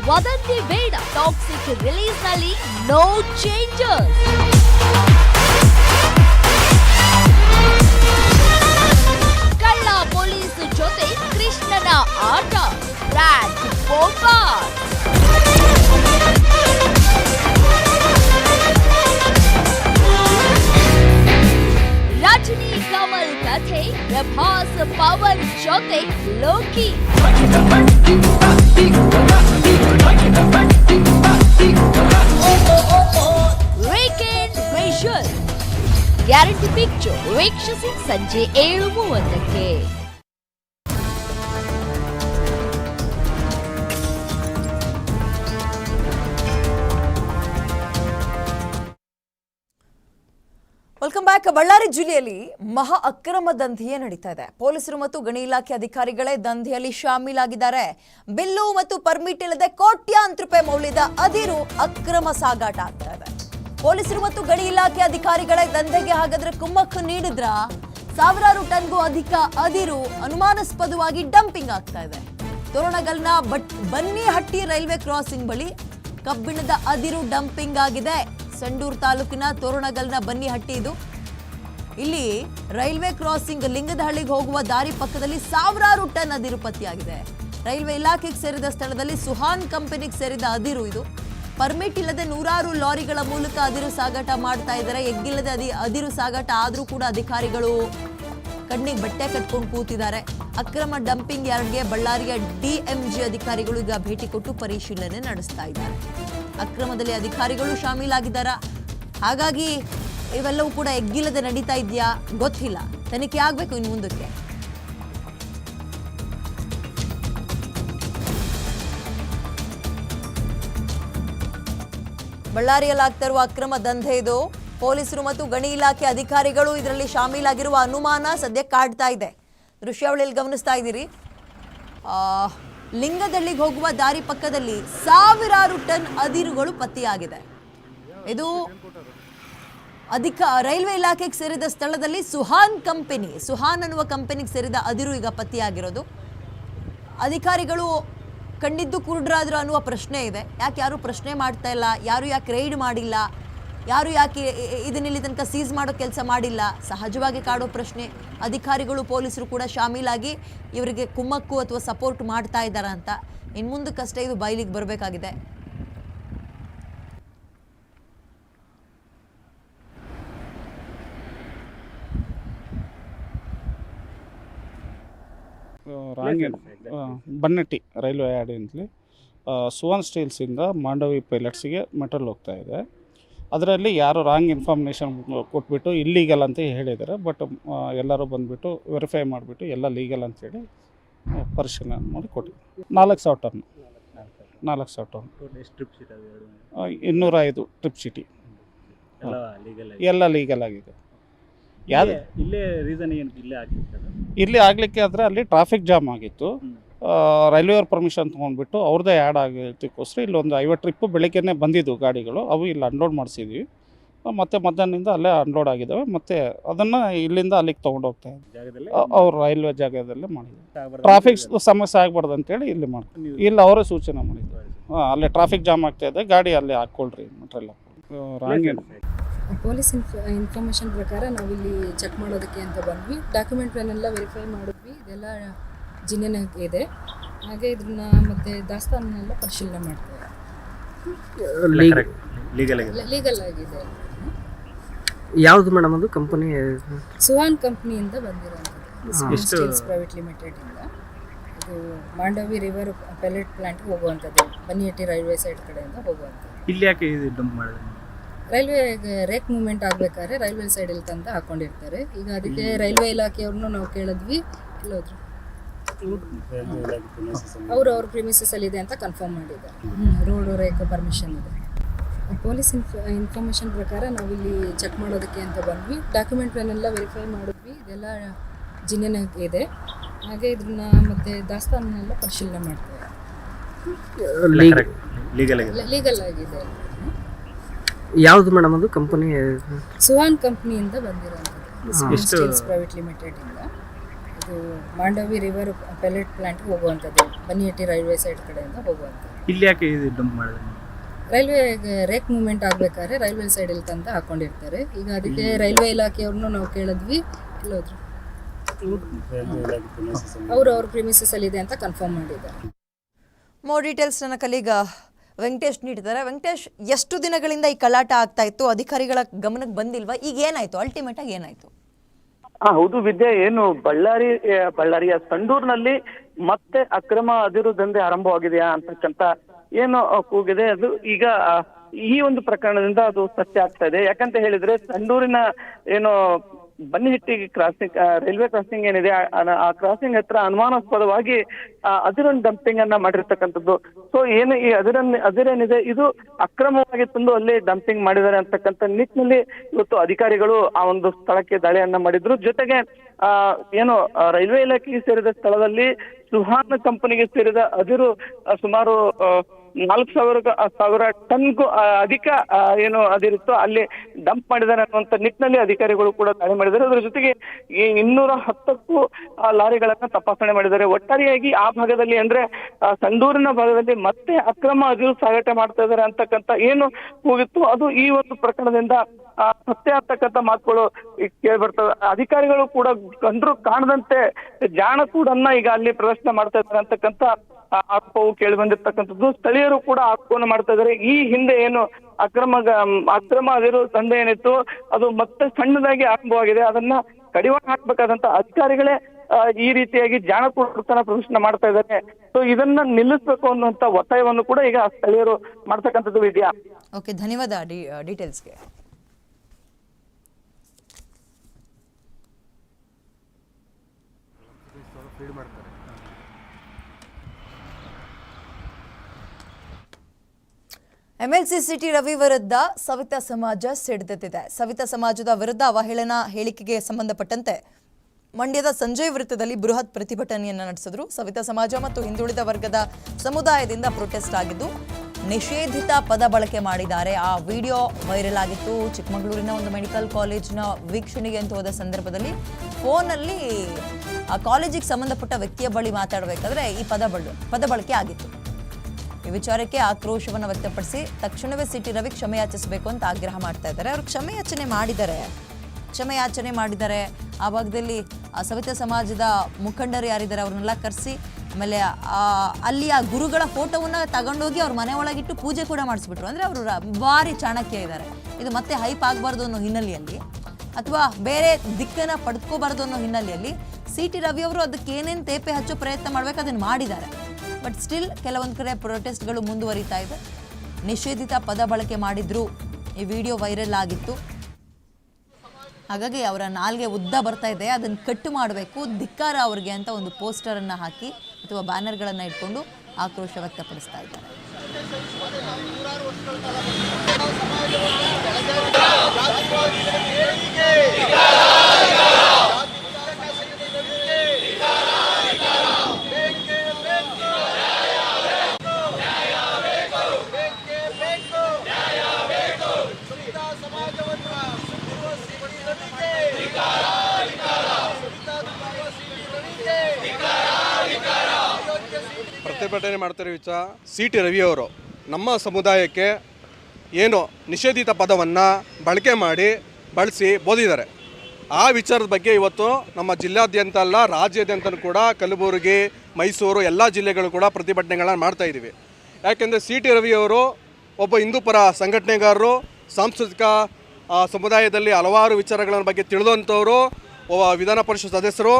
ವದಂತಿ ಬೇಡ ಟಾಕ್ಸಿಕ್ ರಿಲೀಸ್ನಲ್ಲಿ ನೋ ಚೇಂಜಸ್ ಕೃಷ್ಣನ ಆಟ ಬ್ರ್ಯಾಂಡ್ ಗೋಪಾಲ್ ರಜನಿ ಕಮಲ್ ಕಥೆ ಪ್ರಭಾಸ್ ಪವನ್ ಜೊತೆ Loki weekend whistle guarantee picture ವೀಕ್ಷಿಸಿ ಸಂಜೆ ಏಳು ಮೂವತ್ತಕ್ಕೆ ವೆಲ್ಕಮ್ ಬ್ಯಾಕ್ ಬಳ್ಳಾರಿ ಜಿಲ್ಲೆಯಲ್ಲಿ ಮಹಾ ಅಕ್ರಮ ದಂಧೆಯೇ ನಡೀತಾ ಇದೆ ಪೊಲೀಸರು ಮತ್ತು ಗಣಿ ಇಲಾಖೆ ಅಧಿಕಾರಿಗಳೇ ದಂಧೆಯಲ್ಲಿ ಶಾಮೀಲಾಗಿದ್ದಾರೆ ಬಿಲ್ಲು ಮತ್ತು ಪರ್ಮಿಟ್ ಇಲ್ಲದೆ ಕೋಟ್ಯಾಂತರ ರೂಪಾಯಿ ಮೌಲ್ಯದ ಅದಿರು ಅಕ್ರಮ ಸಾಗಾಟ ಆಗ್ತಾ ಇದೆ ಪೊಲೀಸರು ಮತ್ತು ಗಣಿ ಇಲಾಖೆ ಅಧಿಕಾರಿಗಳೇ ದಂಧೆಗೆ ಹಾಗಾದ್ರೆ ಕುಮ್ಮಕ್ಕು ನೀಡಿದ್ರ ಸಾವಿರಾರು ಟನ್ಗೂ ಅಧಿಕ ಅದಿರು ಅನುಮಾನಾಸ್ಪದವಾಗಿ ಡಂಪಿಂಗ್ ಆಗ್ತಾ ಇದೆ. ತೋರಣಗಲ್ನ ಬಟ್ ಬನ್ನಿಹಟ್ಟಿ ರೈಲ್ವೆ ಕ್ರಾಸಿಂಗ್ ಬಳಿ ಕಬ್ಬಿಣದ ಅದಿರು ಡಂಪಿಂಗ್ ಆಗಿದೆ. ಸಂಡೂರು ತಾಲೂಕಿನ ತೋರಣಗಲ್ನ ಬನ್ನಿಹಟ್ಟಿ ಇದು. ಇಲ್ಲಿ ರೈಲ್ವೆ ಕ್ರಾಸಿಂಗ್ ಲಿಂಗದಹಳ್ಳಿಗೆ ಹೋಗುವ ದಾರಿ ಪಕ್ಕದಲ್ಲಿ ಸಾವಿರಾರು ಟನ್ ಅದಿರು ಪತ್ತೆಯಾಗಿದೆ. ರೈಲ್ವೆ ಇಲಾಖೆಗೆ ಸೇರಿದ ಸ್ಥಳದಲ್ಲಿ ಸುಹಾನ್ ಕಂಪನಿಗೆ ಸೇರಿದ ಅದಿರು ಇದು. ಪರ್ಮಿಟ್ ಇಲ್ಲದೆ ನೂರಾರು ಲಾರಿಗಳ ಮೂಲಕ ಅದಿರು ಸಾಗಾಟ ಮಾಡ್ತಾ ಇದ್ದಾರೆ. ಎಗ್ಗಿಲ್ಲದೆ ಅದಿ ಅದಿರು ಸಾಗಾಟ ಆದರೂ ಕೂಡ ಅಧಿಕಾರಿಗಳು ಕಣ್ಣಿಗೆ ಬಟ್ಟೆ ಕಟ್ಕೊಂಡು ಕೂತಿದ್ದಾರೆ. ಅಕ್ರಮ ಡಂಪಿಂಗ್ ಯಾರ್ಡ್ಗೆ ಬಳ್ಳಾರಿಯ ಡಿಎಂಜಿ ಅಧಿಕಾರಿಗಳು ಈಗ ಭೇಟಿ ಕೊಟ್ಟು ಪರಿಶೀಲನೆ ನಡೆಸ್ತಾ ಇದ್ದಾರೆ. ಅಕ್ರಮದಲ್ಲಿ ಅಧಿಕಾರಿಗಳು ಶಾಮೀಲಾಗಿದ್ದಾರಾ? ಹಾಗಾಗಿ ಇವೆಲ್ಲವೂ ಕೂಡ ಎಗ್ಗಿಲ್ಲದೆ ನಡೀತಾ ಇದೆಯಾ? ಗೊತ್ತಿಲ್ಲ. ತನಿಖೆ ಆಗಬೇಕು ಇನ್ನು ಮುಂದಕ್ಕೆ. ಬಳ್ಳಾರಿಯಲ್ಲಿ ಆಗ್ತಾ ಇರುವ ಅಕ್ರಮ ದಂಧೆ ಇದು. ಪೊಲೀಸರು ಮತ್ತು ಗಣಿ ಇಲಾಖೆ ಅಧಿಕಾರಿಗಳು ಇದರಲ್ಲಿ ಶಾಮೀಲಾಗಿರುವ ಅನುಮಾನ ಸದ್ಯ ಕಾಡ್ತಾ ಇದೆ. ದೃಶ್ಯಾವಳಿಯಲ್ಲಿ ಗಮನಿಸ್ತಾ ಇದ್ದೀರಿ. ಆ, ಲಿಂಗದಳ್ಳಿಗೆ ಹೋಗುವ ದಾರಿ ಪಕ್ಕದಲ್ಲಿ ಸಾವಿರಾರು ಟನ್ ಅದಿರುಗಳು ಪತ್ತೆಯಾಗಿದೆ. ಇದು ಅಧಿಕ ರೈಲ್ವೆ ಇಲಾಖೆಗೆ ಸೇರಿದ ಸ್ಥಳದಲ್ಲಿ ಸುಹಾನ್ ಕಂಪನಿ, ಸುಹಾನ್ ಅನ್ನುವ ಕಂಪನಿಗೆ ಸೇರಿದ ಅದಿರು ಈಗ ಪತ್ತೆಯಾಗಿರೋದು. ಅಧಿಕಾರಿಗಳು ಕಂಡಿದ್ದು ಕುರುಡ್ರಾದ್ರು ಅನ್ನುವ ಪ್ರಶ್ನೆ ಇದೆ. ಯಾಕೆ ಯಾರು ಪ್ರಶ್ನೆ ಮಾಡ್ತಾ ಇಲ್ಲ? ಯಾರು ಯಾಕೆ ರೈಡ್ ಮಾಡಿಲ್ಲ? ಯಾರು ಯಾಕೆ ಇದನ್ನಿಲ್ಲಿ ತನಕ ಸೀಸ್ ಮಾಡೋ ಕೆಲಸ ಮಾಡಿಲ್ಲ? ಸಹಜವಾಗಿ ಕಾಡೋ ಪ್ರಶ್ನೆ. ಅಧಿಕಾರಿಗಳು, ಪೊಲೀಸರು ಕೂಡ ಶಾಮೀಲಾಗಿ ಇವರಿಗೆ ಕುಮ್ಮಕ್ಕು ಅಥವಾ ಸಪೋರ್ಟ್ ಮಾಡ್ತಾ ಇದ್ದಾರಾ ಅಂತ. ಇನ್ನು ಮುಂದಕ್ಕಷ್ಟೇ ಇದು ಬಯಲಿಗೆ ಬರಬೇಕಾಗಿದೆ. ಬನ್ನಟ್ಟಿ ರೈಲ್ವೆ ಯಾರ್ಡಿಂದಲಿ ಸುವರ್ಣ ಸ್ಟೀಲ್ಸಿಂದ ಮಾಂಡವಿ ಪೈಲಟ್ಸಿಗೆ ಮೆಟಲ್ ಹೋಗ್ತಾ ಇದೆ. ಅದರಲ್ಲಿ ಯಾರು ರಾಂಗ್ ಇನ್ಫಾರ್ಮೇಷನ್ ಕೊಟ್ಬಿಟ್ಟು ಇಲ್ಲೀಗಲ್ ಅಂತ ಹೇಳಿದ್ದಾರೆ ಬಟ್ ಎಲ್ಲರೂ ಬಂದುಬಿಟ್ಟು ವೆರಿಫೈ ಮಾಡಿಬಿಟ್ಟು ಎಲ್ಲ ಲೀಗಲ್ ಅಂತೇಳಿ ಪರಿಶೀಲನೆ ಮಾಡಿ ಕೊಟ್ಟಿದ್ವಿ ನಾಲ್ಕು ಸಾವಿರ ಟನ್. ನಾಲ್ಕು ಸಾವಿರ ಟನ್. ಇನ್ನೂರ ಐದು ಟ್ರಿಪ್ ಸಿಟಿ ಎಲ್ಲ ಲೀಗಲ್ ಆಗಿದೆ. ಯಾವುದೇ? ಇಲ್ಲೇ ರೀಸನ್ ಏನು ಇಲ್ಲಿ ಆಗಲಿಕ್ಕೆ ಆದರೆ ಅಲ್ಲಿ ಟ್ರಾಫಿಕ್ ಜಾಮ್ ಆಗಿತ್ತು. ರೈಲ್ವೆ ಅವ್ರ ಪರ್ಮಿಷನ್ ತೊಗೊಂಡ್ಬಿಟ್ಟು ಅವ್ರದ್ದೇ ಆ್ಯಡ್ ಆಗಿದ್ದಕ್ಕೋಸ್ಕರ ಇಲ್ಲಿ ಒಂದು ಐವತ್ತು ಟ್ರಿಪ್ಪು ಬೆಳಗ್ಗೆನೇ ಬಂದಿದ್ದು ಗಾಡಿಗಳು. ಅವು ಇಲ್ಲಿ ಅನ್ಲೋಡ್ ಮಾಡಿಸಿದ್ವಿ. ಮತ್ತು ಮಧ್ಯಾಹ್ನದಿಂದ ಅಲ್ಲೇ ಅನ್ಲೋಡ್ ಆಗಿದ್ದಾವೆ ಮತ್ತು ಅದನ್ನು ಇಲ್ಲಿಂದ ಅಲ್ಲಿಗೆ ತೊಗೊಂಡು ಹೋಗ್ತಾ ಅವ್ರು ರೈಲ್ವೆ ಜಾಗದಲ್ಲೇ ಮಾಡಿದ್ರು. ಟ್ರಾಫಿಕ್ ಸಮಸ್ಯೆ ಆಗಬಾರ್ದು ಅಂತೇಳಿ ಇಲ್ಲಿ ಮಾಡ್ತೀವಿ ಇಲ್ಲಿ ಅವರೇ ಸೂಚನೆ ಮಾಡಿದ್ರು. ಹಾಂ ಅಲ್ಲೇ ಟ್ರಾಫಿಕ್ ಜಾಮ್ ಆಗ್ತಾ ಇದೆ. ಗಾಡಿ ಅಲ್ಲೇ ಹಾಕ್ಕೊಳ್ರಿ ಮಟ್ರೆಲ್ಲ ರಾಂಗ್ ಪೊಲೀಸ್ ಇನ್ಫ ಇನ್ಫಾರ್ಮೇಷನ್ ಪ್ರಕಾರ ನಾವಿಲ್ಲಿ ಚೆಕ್ ಮಾಡೋದಕ್ಕೆ ಅಂತ ಬಂದ್ವಿ. ಡಾಕ್ಯುಮೆಂಟ್ಗಳನ್ನೆಲ್ಲ ವೆರಿಫೈ ಮಾಡಿದ್ವಿ. ಇದೆಲ್ಲ ಜಿನ್ನೆನ ಇದೆ. ಹಾಗೆ ಇದನ್ನ ಮತ್ತೆ ದಾಸ್ತಾನನ್ನೆಲ್ಲ ಪರಿಶೀಲನೆ ಮಾಡ್ತೇವೆ. ಲೀಗಲ್ ಆಗಿದೆ. ಲೀಗಲ್ ಆಗಿದೆ. ಯಾವುದು ಮೇಡಮ್ ಅದು? ಕಂಪನಿ ಸುಹಾನ್ ಕಂಪ್ನಿಯಿಂದ ಬಂದಿರೋಂಥದ್ದು ಪ್ರೈವೇಟ್ ಲಿಮಿಟೆಡ್ ಇಂದ. ಇದು ಮಾಂಡವಿ ರಿವರ್ ಪೆಲೆಟ್ ಪ್ಲಾಂಟ್ ಹೋಗುವಂಥದ್ದು. ಬನ್ನಿಹಟ್ಟಿ ರೈಲ್ವೆ ಸೈಡ್ ಕಡೆಯಿಂದ ಹೋಗುವಂಥದ್ದು. ಇಲ್ಲಿ ಯಾಕೆ ಇದು ಡಂಪ್ ಮಾಡಿದ್ರು? ರೈಲ್ವೆ ರೇಕ್ ಮೂವ್ಮೆಂಟ್ ಆಗ್ಬೇಕಾದ್ರೆ ರೈಲ್ವೆ ಸೈಡಲ್ಲಿ ತಂದು ಹಾಕೊಂಡಿರ್ತಾರೆ. ಈಗ ಅದಕ್ಕೆ ರೈಲ್ವೆ ಇಲಾಖೆಯವ್ರನ್ನೂ ನಾವು ಕೇಳಿದ್ವಿ. ಎಲ್ಲೋದ್ರು. ಅವರು ಅವ್ರ ಪ್ರಿಮಿಸಸ್ ಅಲ್ಲಿ ಇದೆ ಅಂತ ಕನ್ಫರ್ಮ್ ಮಾಡಿದ್ದಾರೆ. ರೋಡ್ ರೇಕ್ ಪರ್ಮಿಷನ್ ಇದೆ. ಪೊಲೀಸ್ ಇನ್ಫ ಇನ್ಫಾರ್ಮೇಷನ್ ಪ್ರಕಾರ ನಾವಿಲ್ಲಿ ಚೆಕ್ ಮಾಡೋದಕ್ಕೆ ಅಂತ ಬಂದ್ವಿ. ಡಾಕ್ಯುಮೆಂಟ್ಗಳನ್ನೆಲ್ಲ ವೆರಿಫೈ ಮಾಡಿದ್ವಿ. ಇದೆಲ್ಲ ಜಿನ್ನೆನ ಇದೆ. ಹಾಗೆ ಇದನ್ನ ಮತ್ತೆ ದಾಸ್ತಾನನ್ನೆಲ್ಲ ಪರಿಶೀಲನೆ ಮಾಡ್ತೇವೆ. ಲೀಗಲ್ ಆಗಿದೆ. ಯಾವ್ದು ಆಗಿದೆ. ಯಾವುದು ಮೇಡಮ್ ಅದು? ಕಂಪನಿ ಸುಹಾನ್ ಕಂಪ್ನಿಯಿಂದ ಬಂದಿರೋ ಸ್ಟೀಲ್ಸ್ ಪ್ರೈವೇಟ್ ಲಿಮಿಟೆಡ್ ಇಂದ. ಇದು ಮಾಂಡವಿ ರಿವರ್ ಪೆಲೆಟ್ ಪ್ಲಾಂಟ್ಗೆ ಹೋಗುವಂಥದ್ದು ಬನ್ನಿಹಟ್ಟಿ ರೈಲ್ವೆ ಸೈಡ್ ಕಡೆಯಿಂದ ಹೋಗುವಂಥದ್ದು. ಇಲ್ಲಿ ಯಾಕೆ ಇದು ಡಂಪ್ ಮಾಡಿದ್ರೆ ರೈಲ್ವೆ ರೇಕ್ ಮೂವ್ಮೆಂಟ್ ಆಗ್ಬೇಕಾದ್ರೆ ರೈಲ್ವೆ ಸೈಡಲ್ಲಿ ತಂದು ಹಾಕೊಂಡಿರ್ತಾರೆ. ಈಗ ಅದಕ್ಕೆ ರೈಲ್ವೆ ಇಲಾಖೆಯವ್ರನ್ನೂ ನಾವು ಕೇಳಿದ್ವಿ. ಎಲ್ಲೋದ್ರು ಅವರು ಅವ್ರ ಪ್ರಿಮಿಸಸ್ ಅಲ್ಲಿ ಇದೆ ಅಂತ ಕನ್ಫರ್ಮ್ ಮಾಡಿದ್ದಾರೆ. ಮೋರ್ ಡೀಟೇಲ್ಸ್ ನನ್ನ ಕಲೀಗ ವೆಂಕಟೇಶ್ ನೀಡಿದ್ದಾರೆ. ವೆಂಕಟೇಶ್ ಎಷ್ಟು ದಿನಗಳಿಂದ ಈ ಕಲಾಟ ಆಗ್ತಾ ಇತ್ತು? ಅಧಿಕಾರಿಗಳ ಗಮನಕ್ಕೆ ಬಂದಿಲ್ವಾ? ಈಗ ಏನಾಯ್ತು? ಅಲ್ಟಿಮೇಟ್ ಆಗಿ ಏನಾಯ್ತು? ಹಾ, ಹೌದು ವಿದ್ಯೆ, ಏನು ಬಳ್ಳಾರಿ ಬಳ್ಳಾರಿಯ ಸಂಡೂರ್ನಲ್ಲಿ ಮತ್ತೆ ಅಕ್ರಮ ಅದಿರು ದಂಧೆ ಆರಂಭವಾಗಿದೆಯಾ ಅಂತಕ್ಕಂತ ಏನು ಕೂಗಿದೆ. ಅದು ಈಗ ಈ ಒಂದು ಪ್ರಕರಣದಿಂದ ಅದು ಸತ್ಯ ಆಗ್ತಾ ಇದೆ. ಯಾಕಂತ ಹೇಳಿದ್ರೆ ಸಂಡೂರಿನ, ಏನು ಬನ್ನಿಹಟ್ಟಿ ಕ್ರಾಸಿಂಗ್ ರೈಲ್ವೆ ಕ್ರಾಸಿಂಗ್ ಏನಿದೆ, ಆ- ಕ್ರಾಸಿಂಗ್ ಹತ್ರ ಅನುಮಾನಾಸ್ಪದವಾಗಿ ಅದಿರನ್ ಡಂಪಿಂಗ್ ಅನ್ನ ಮಾಡಿರ್ತಕ್ಕಂಥದ್ದು. ಸೊ ಏನು ಈ ಅದಿರನ್ ಅದಿರೇನಿದೆ ಇದು ಅಕ್ರಮವಾಗಿ ತಂದು ಅಲ್ಲಿ ಡಂಪಿಂಗ್ ಮಾಡಿದ್ದಾರೆ ಅಂತಕ್ಕಂತ ನಿಟ್ಟಿನಲ್ಲಿ ಇವತ್ತು ಅಧಿಕಾರಿಗಳು ಆ ಒಂದು ಸ್ಥಳಕ್ಕೆ ದಾಳಿಯನ್ನ ಮಾಡಿದ್ರು. ಜೊತೆಗೆ, ಆ, ಏನು ರೈಲ್ವೆ ಇಲಾಖೆಗೆ ಸೇರಿದ ಸ್ಥಳದಲ್ಲಿ ಸುಹಾನ್ ಕಂಪನಿಗೆ ಸೇರಿದ ಅದಿರು ಸುಮಾರು ನಾಲ್ಕು ಸಾವಿರ ಸಾವಿರ ಟನ್ಗೂ ಅಧಿಕ ಏನು ಅದಿರುತ್ತೋ ಅಲ್ಲಿ ಡಂಪ್ ಮಾಡಿದ್ದಾರೆ ಅನ್ನುವಂಥ ನಿಟ್ಟಿನಲ್ಲಿ ಅಧಿಕಾರಿಗಳು ಕೂಡ ದಾಳಿ ಮಾಡಿದ್ದಾರೆ. ಅದರ ಜೊತೆಗೆ ಈ ಇನ್ನೂರ ಹತ್ತಕ್ಕೂ ಲಾರಿಗಳನ್ನ ತಪಾಸಣೆ ಮಾಡಿದ್ದಾರೆ. ಒಟ್ಟಾರೆಯಾಗಿ ಆ ಭಾಗದಲ್ಲಿ ಅಂದ್ರೆ ಸಂಡೂರಿನ ಭಾಗದಲ್ಲಿ ಮತ್ತೆ ಅಕ್ರಮ ಅದಿರು ಸಾಗಾಟ ಮಾಡ್ತಾ ಇದ್ದಾರೆ ಅಂತಕ್ಕಂಥ ಏನು ಹೋಗಿತ್ತು ಅದು ಈ ಒಂದು ಪ್ರಕರಣದಿಂದ ಸತ್ಯ ಅಂತಕ್ಕಂಥ ಮಾತುಗಳು ಕೇಳಿ ಬರ್ತದೆ ಅಧಿಕಾರಿಗಳು ಕೂಡ ಕಂಡ್ರು ಕಾಣದಂತೆ ಜಾಣ ಕೂಡನ್ನ ಈಗ ಅಲ್ಲಿ ಪ್ರದರ್ಶನ ಮಾಡ್ತಾ ಇದ್ದಾರೆ ಅಂತಕ್ಕಂಥ ಆರೋಪವು ಕೇಳಿ ಬಂದಿರ್ತಕ್ಕಂಥದ್ದು. ಸ್ಥಳೀಯರು ಕೂಡ ಆರೋಪವನ್ನು ಮಾಡ್ತಾ ಇದ್ದಾರೆ. ಈ ಹಿಂದೆ ಏನು ಅಕ್ರಮ ಅಕ್ರಮ ಅದಿರೋ ದಂಧೆ ಏನಿತ್ತು, ಅದು ಮತ್ತೆ ಸಣ್ಣದಾಗಿ ಆರಂಭವಾಗಿದೆ. ಅದನ್ನ ಕಡಿವಾಣ ಹಾಕ್ಬೇಕಾದಂತ ಅಧಿಕಾರಿಗಳೇ ಈ ರೀತಿಯಾಗಿ ಜಾಣ ಕೂಡ ಪ್ರದರ್ಶನ ಮಾಡ್ತಾ ಇದ್ದಾರೆ. ಸೊ ಇದನ್ನ ನಿಲ್ಲಿಸಬೇಕು ಅನ್ನುವಂತ ಒತ್ತಾಯವನ್ನು ಕೂಡ ಈಗ ಸ್ಥಳೀಯರು ಮಾಡ್ತಕ್ಕಂಥದ್ದು ಇದೆಯಾ? ಓಕೆ ಧನ್ಯವಾದ ಎಂಎಲ್ಸಿ ಸಿಟಿ ರವಿ ವಿರುದ್ಧ ಸವಿತಾ ಸಮಾಜ ಸಿಡಿದೆದ್ದಿದೆ ಸವಿತಾ ಸಮಾಜದ ವಿರುದ್ಧ ಅವಹೇಳನ ಹೇಳಿಕೆಗೆ ಸಂಬಂಧಪಟ್ಟಂತೆ ಮಂಡ್ಯದ ಸಂಜಯ್ ವೃತ್ತದಲ್ಲಿ ಬೃಹತ್ ಪ್ರತಿಭಟನೆಯನ್ನು ನಡೆಸಿದ್ರು. ಸವಿತಾ ಸಮಾಜ ಮತ್ತು ಹಿಂದುಳಿದ ವರ್ಗದ ಸಮುದಾಯದಿಂದ ಪ್ರೊಟೆಸ್ಟ್ ಆಗಿದ್ದು, ನಿಷೇಧಿತ ಪದ ಬಳಕೆ ಮಾಡಿದ್ದಾರೆ. ಆ ವಿಡಿಯೋ ವೈರಲ್ ಆಗಿತ್ತು. ಚಿಕ್ಕಮಗಳೂರಿನ ಒಂದು ಮೆಡಿಕಲ್ ಕಾಲೇಜಿನ ವೀಕ್ಷಣೆಗೆ ಅಂತ ಹೋದ ಸಂದರ್ಭದಲ್ಲಿ ಫೋನಲ್ಲಿ, ಆ ಕಾಲೇಜಿಗೆ ಸಂಬಂಧಪಟ್ಟ ವ್ಯಕ್ತಿಯ ಬಳಿ ಮಾತಾಡಬೇಕಾದ್ರೆ ಈ ಪದ ಬಳ, ಪದ ಬಳಕೆ ಆಗಿತ್ತು. ಈ ವಿಚಾರಕ್ಕೆ ಆಕ್ರೋಶವನ್ನು ವ್ಯಕ್ತಪಡಿಸಿ ತಕ್ಷಣವೇ ಸಿಟಿ ರವಿ ಕ್ಷಮೆಯಾಚಿಸಬೇಕು ಅಂತ ಆಗ್ರಹ ಮಾಡ್ತಾ ಇದ್ದಾರೆ. ಅವರು ಕ್ಷಮೆ ಯಾಚನೆ ಮಾಡಿದ್ದಾರೆ. ಕ್ಷಮೆಯಾಚನೆ ಮಾಡಿದ್ದಾರೆ. ಆ ಭಾಗದಲ್ಲಿ ಸವಿತಾ ಸಮಾಜದ ಮುಖಂಡರು ಯಾರಿದ್ದಾರೆ ಅವ್ರನ್ನೆಲ್ಲ ಕರೆಸಿ, ಆಮೇಲೆ ಅಲ್ಲಿ ಆ ಗುರುಗಳ ಫೋಟೋವನ್ನು ತಗೊಂಡೋಗಿ ಅವ್ರ ಮನೆ ಒಳಗಿಟ್ಟು ಪೂಜೆ ಕೂಡ ಮಾಡಿಸ್ಬಿಟ್ರು. ಅಂದರೆ ಅವರು ಭಾರಿ ಚಾಣಕ್ಯ ಇದ್ದಾರೆ. ಇದು ಮತ್ತೆ ಹೈಪ್ ಆಗಬಾರ್ದು ಅನ್ನೋ ಹಿನ್ನೆಲೆಯಲ್ಲಿ ಅಥವಾ ಬೇರೆ ದಿಕ್ಕನ್ನ ಪಡ್ಕೋಬಾರ್ದು ಅನ್ನೋ ಹಿನ್ನೆಲೆಯಲ್ಲಿ ಸಿ ಟಿ ರವಿ ಅವರು ಅದಕ್ಕೆ ಏನೇನು ತೇಪೆ ಹಚ್ಚೋ ಪ್ರಯತ್ನ ಮಾಡಬೇಕು ಅದನ್ನು ಮಾಡಿದ್ದಾರೆ. ಬಟ್ ಸ್ಟಿಲ್ ಕೆಲವೊಂದು ಕಡೆ ಪ್ರೊಟೆಸ್ಟ್ಗಳು ಮುಂದುವರಿತಾ ಇದೆ. ನಿಷೇಧಿತ ಪದ ಬಳಕೆ ಮಾಡಿದ್ರು. ಈ ವಿಡಿಯೋ ವೈರಲ್ ಆಗಿತ್ತು. ಹಾಗಾಗಿ ಅವರ ನಾಲ್ಗೆ ಉದ್ದ ಬರ್ತಾ ಇದೆ. ಅದನ್ನು ಕಟ್ಟು ಮಾಡಬೇಕು, ಧಿಕ್ಕಾರ ಅವ್ರಿಗೆ ಅಂತ ಒಂದು ಪೋಸ್ಟರನ್ನು ಹಾಕಿ ಅಥವಾ ಬ್ಯಾನರ್ಗಳನ್ನು ಇಟ್ಕೊಂಡು ಆಕ್ರೋಶ ವ್ಯಕ್ತಪಡಿಸ್ತಾ ಇದ್ದಾರೆ. ಪ್ರತಿಭಟನೆ ಮಾಡ್ತಾರೆ ವಿಚ ಸಿ ಟಿ ರವಿಯವರು ನಮ್ಮ ಸಮುದಾಯಕ್ಕೆ ಏನು ನಿಷೇಧಿತ ಪದವನ್ನು ಬಳಕೆ ಮಾಡಿ ಬಳಸಿ ಬೋಧಿದ್ದಾರೆ ಆ ವಿಚಾರದ ಬಗ್ಗೆ ಇವತ್ತು ನಮ್ಮ ಜಿಲ್ಲಾದ್ಯಂತ ಅಲ್ಲ ರಾಜ್ಯಾದ್ಯಂತ ಕೂಡ ಕಲಬುರಗಿ, ಮೈಸೂರು ಎಲ್ಲ ಜಿಲ್ಲೆಗಳು ಕೂಡ ಪ್ರತಿಭಟನೆಗಳನ್ನು ಮಾಡ್ತಾ ಇದ್ದೀವಿ. ಯಾಕೆಂದರೆ ಸಿ ಟಿ ರವಿಯವರು ಒಬ್ಬ ಹಿಂದೂಪರ ಸಂಘಟನೆಗಾರರು, ಸಾಂಸ್ಕೃತಿಕ ಸಮುದಾಯದಲ್ಲಿ ಹಲವಾರು ವಿಚಾರಗಳ ಬಗ್ಗೆ ತಿಳಿದಂಥವರು ವಿಧಾನ ಪರಿಷತ್ ಸದಸ್ಯರು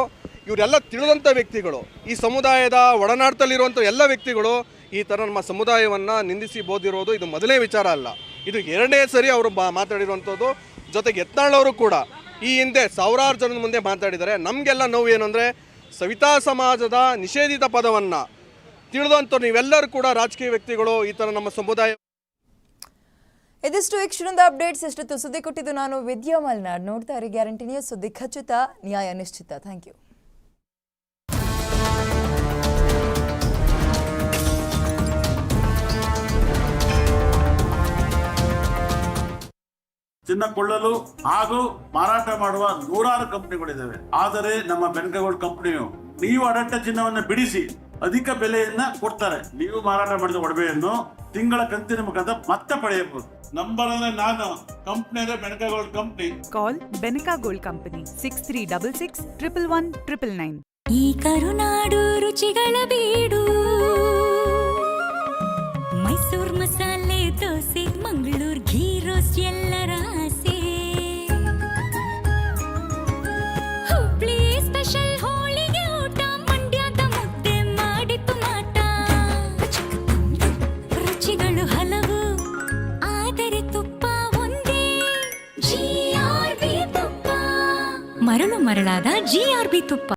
ಇವರೆಲ್ಲ ತಿಳಿದಂಥ ವ್ಯಕ್ತಿಗಳು, ಈ ಸಮುದಾಯದ ಒಡನಾಟದಲ್ಲಿರುವಂಥ ಎಲ್ಲ ವ್ಯಕ್ತಿಗಳು, ಈ ಥರ ನಮ್ಮ ಸಮುದಾಯವನ್ನು ನಿಂದಿಸಿ ಬೋದಿರೋದು ಇದು ಮೊದಲೇ ವಿಚಾರ ಅಲ್ಲ. ಇದು ಎರಡನೇ ಸರಿ ಅವರು ಬಾ ಮಾತಾಡಿರುವಂಥದ್ದು. ಜೊತೆಗೆ ಯತ್ನಾಳವರು ಕೂಡ ಈ ಹಿಂದೆ ಸಾವಿರಾರು ಜನದ ಮುಂದೆ ಮಾತಾಡಿದ್ದಾರೆ. ನಮಗೆಲ್ಲ ನೋವು ಏನು ಅಂದರೆ, ಸವಿತಾ ಸಮಾಜದ ನಿಷೇಧಿತ ಪದವನ್ನು ತಿಳಿದಂಥ ನೀವೆಲ್ಲರೂ ಕೂಡ ರಾಜಕೀಯ ವ್ಯಕ್ತಿಗಳು ಈ ಥರ ನಮ್ಮ ಸಮುದಾಯ ಇದಿಷ್ಟು ಈ ಕ್ಷಣದ ಅಪ್ಡೇಟ್ಸ್ ಎಷ್ಟೊತ್ತು ಸುದ್ದಿ ಕೊಟ್ಟಿದ್ದು ನಾನು ವಿದ್ಯಾ ಮಲ್ನಾಡ್. ನೋಡ್ತಾ ಇರಿ ಗ್ಯಾರಂಟಿ ನ್ಯೂಸ್ ಸುದ್ದಿ ಖಚಿತ, ನ್ಯಾಯ ನಿಶ್ಚಿತ. Thank you. ಚಿನ್ನ ಕೊಳ್ಳಲು ಹಾಗೂ ಮಾರಾಟ ಮಾಡುವ ನೂರಾರು ಕಂಪನಿಗಳಿದ್ದಾವೆ. ಆದರೆ ನಮ್ಮ ಬೆನ್ಗಗೋಲ್ಡ್ ಕಂಪನಿಯು ನೀವು ಅಡಟ್ಟ ಚಿನ್ನವನ್ನು ಬಿಡಿಸಿ ಅಧಿಕ ಬೆಲೆಯನ್ನ ಕೊಡ್ತಾರೆ. ನೀವು ಮಾರಾಟ ಮಾಡಿದ ಒಡವೆಯನ್ನು ತಿಂಗಳ ಕಂತಿನ ಮುಖಾಂತರ ಮತ್ತೆ ಪಡೆಯಬಹುದು. ನಂಬರ್ ಅಂದ್ರೆ ನಾನು ಕಂಪ್ನಿ ಅಂದ್ರೆ ಬೆನ್ಗಗೋಲ್ಡ್ company. Call Benaka gold company six three double six triple one triple nine ಈ ಕರುನಾಡು ರುಚಿಗಳ ಬೀಡು. ಮೈಸೂರ್ ಮಸಾಲೆ ದೋಸೆ ಮಂಗಳೂರು ಘೀ ರೋಸ್ಟ್ ಎಲ್ಲರ ಜಿಆರ್ಬಿ ಮರಳಾದ ಜಿ ಆರ್ ಬಿ ತುಪ್ಪ.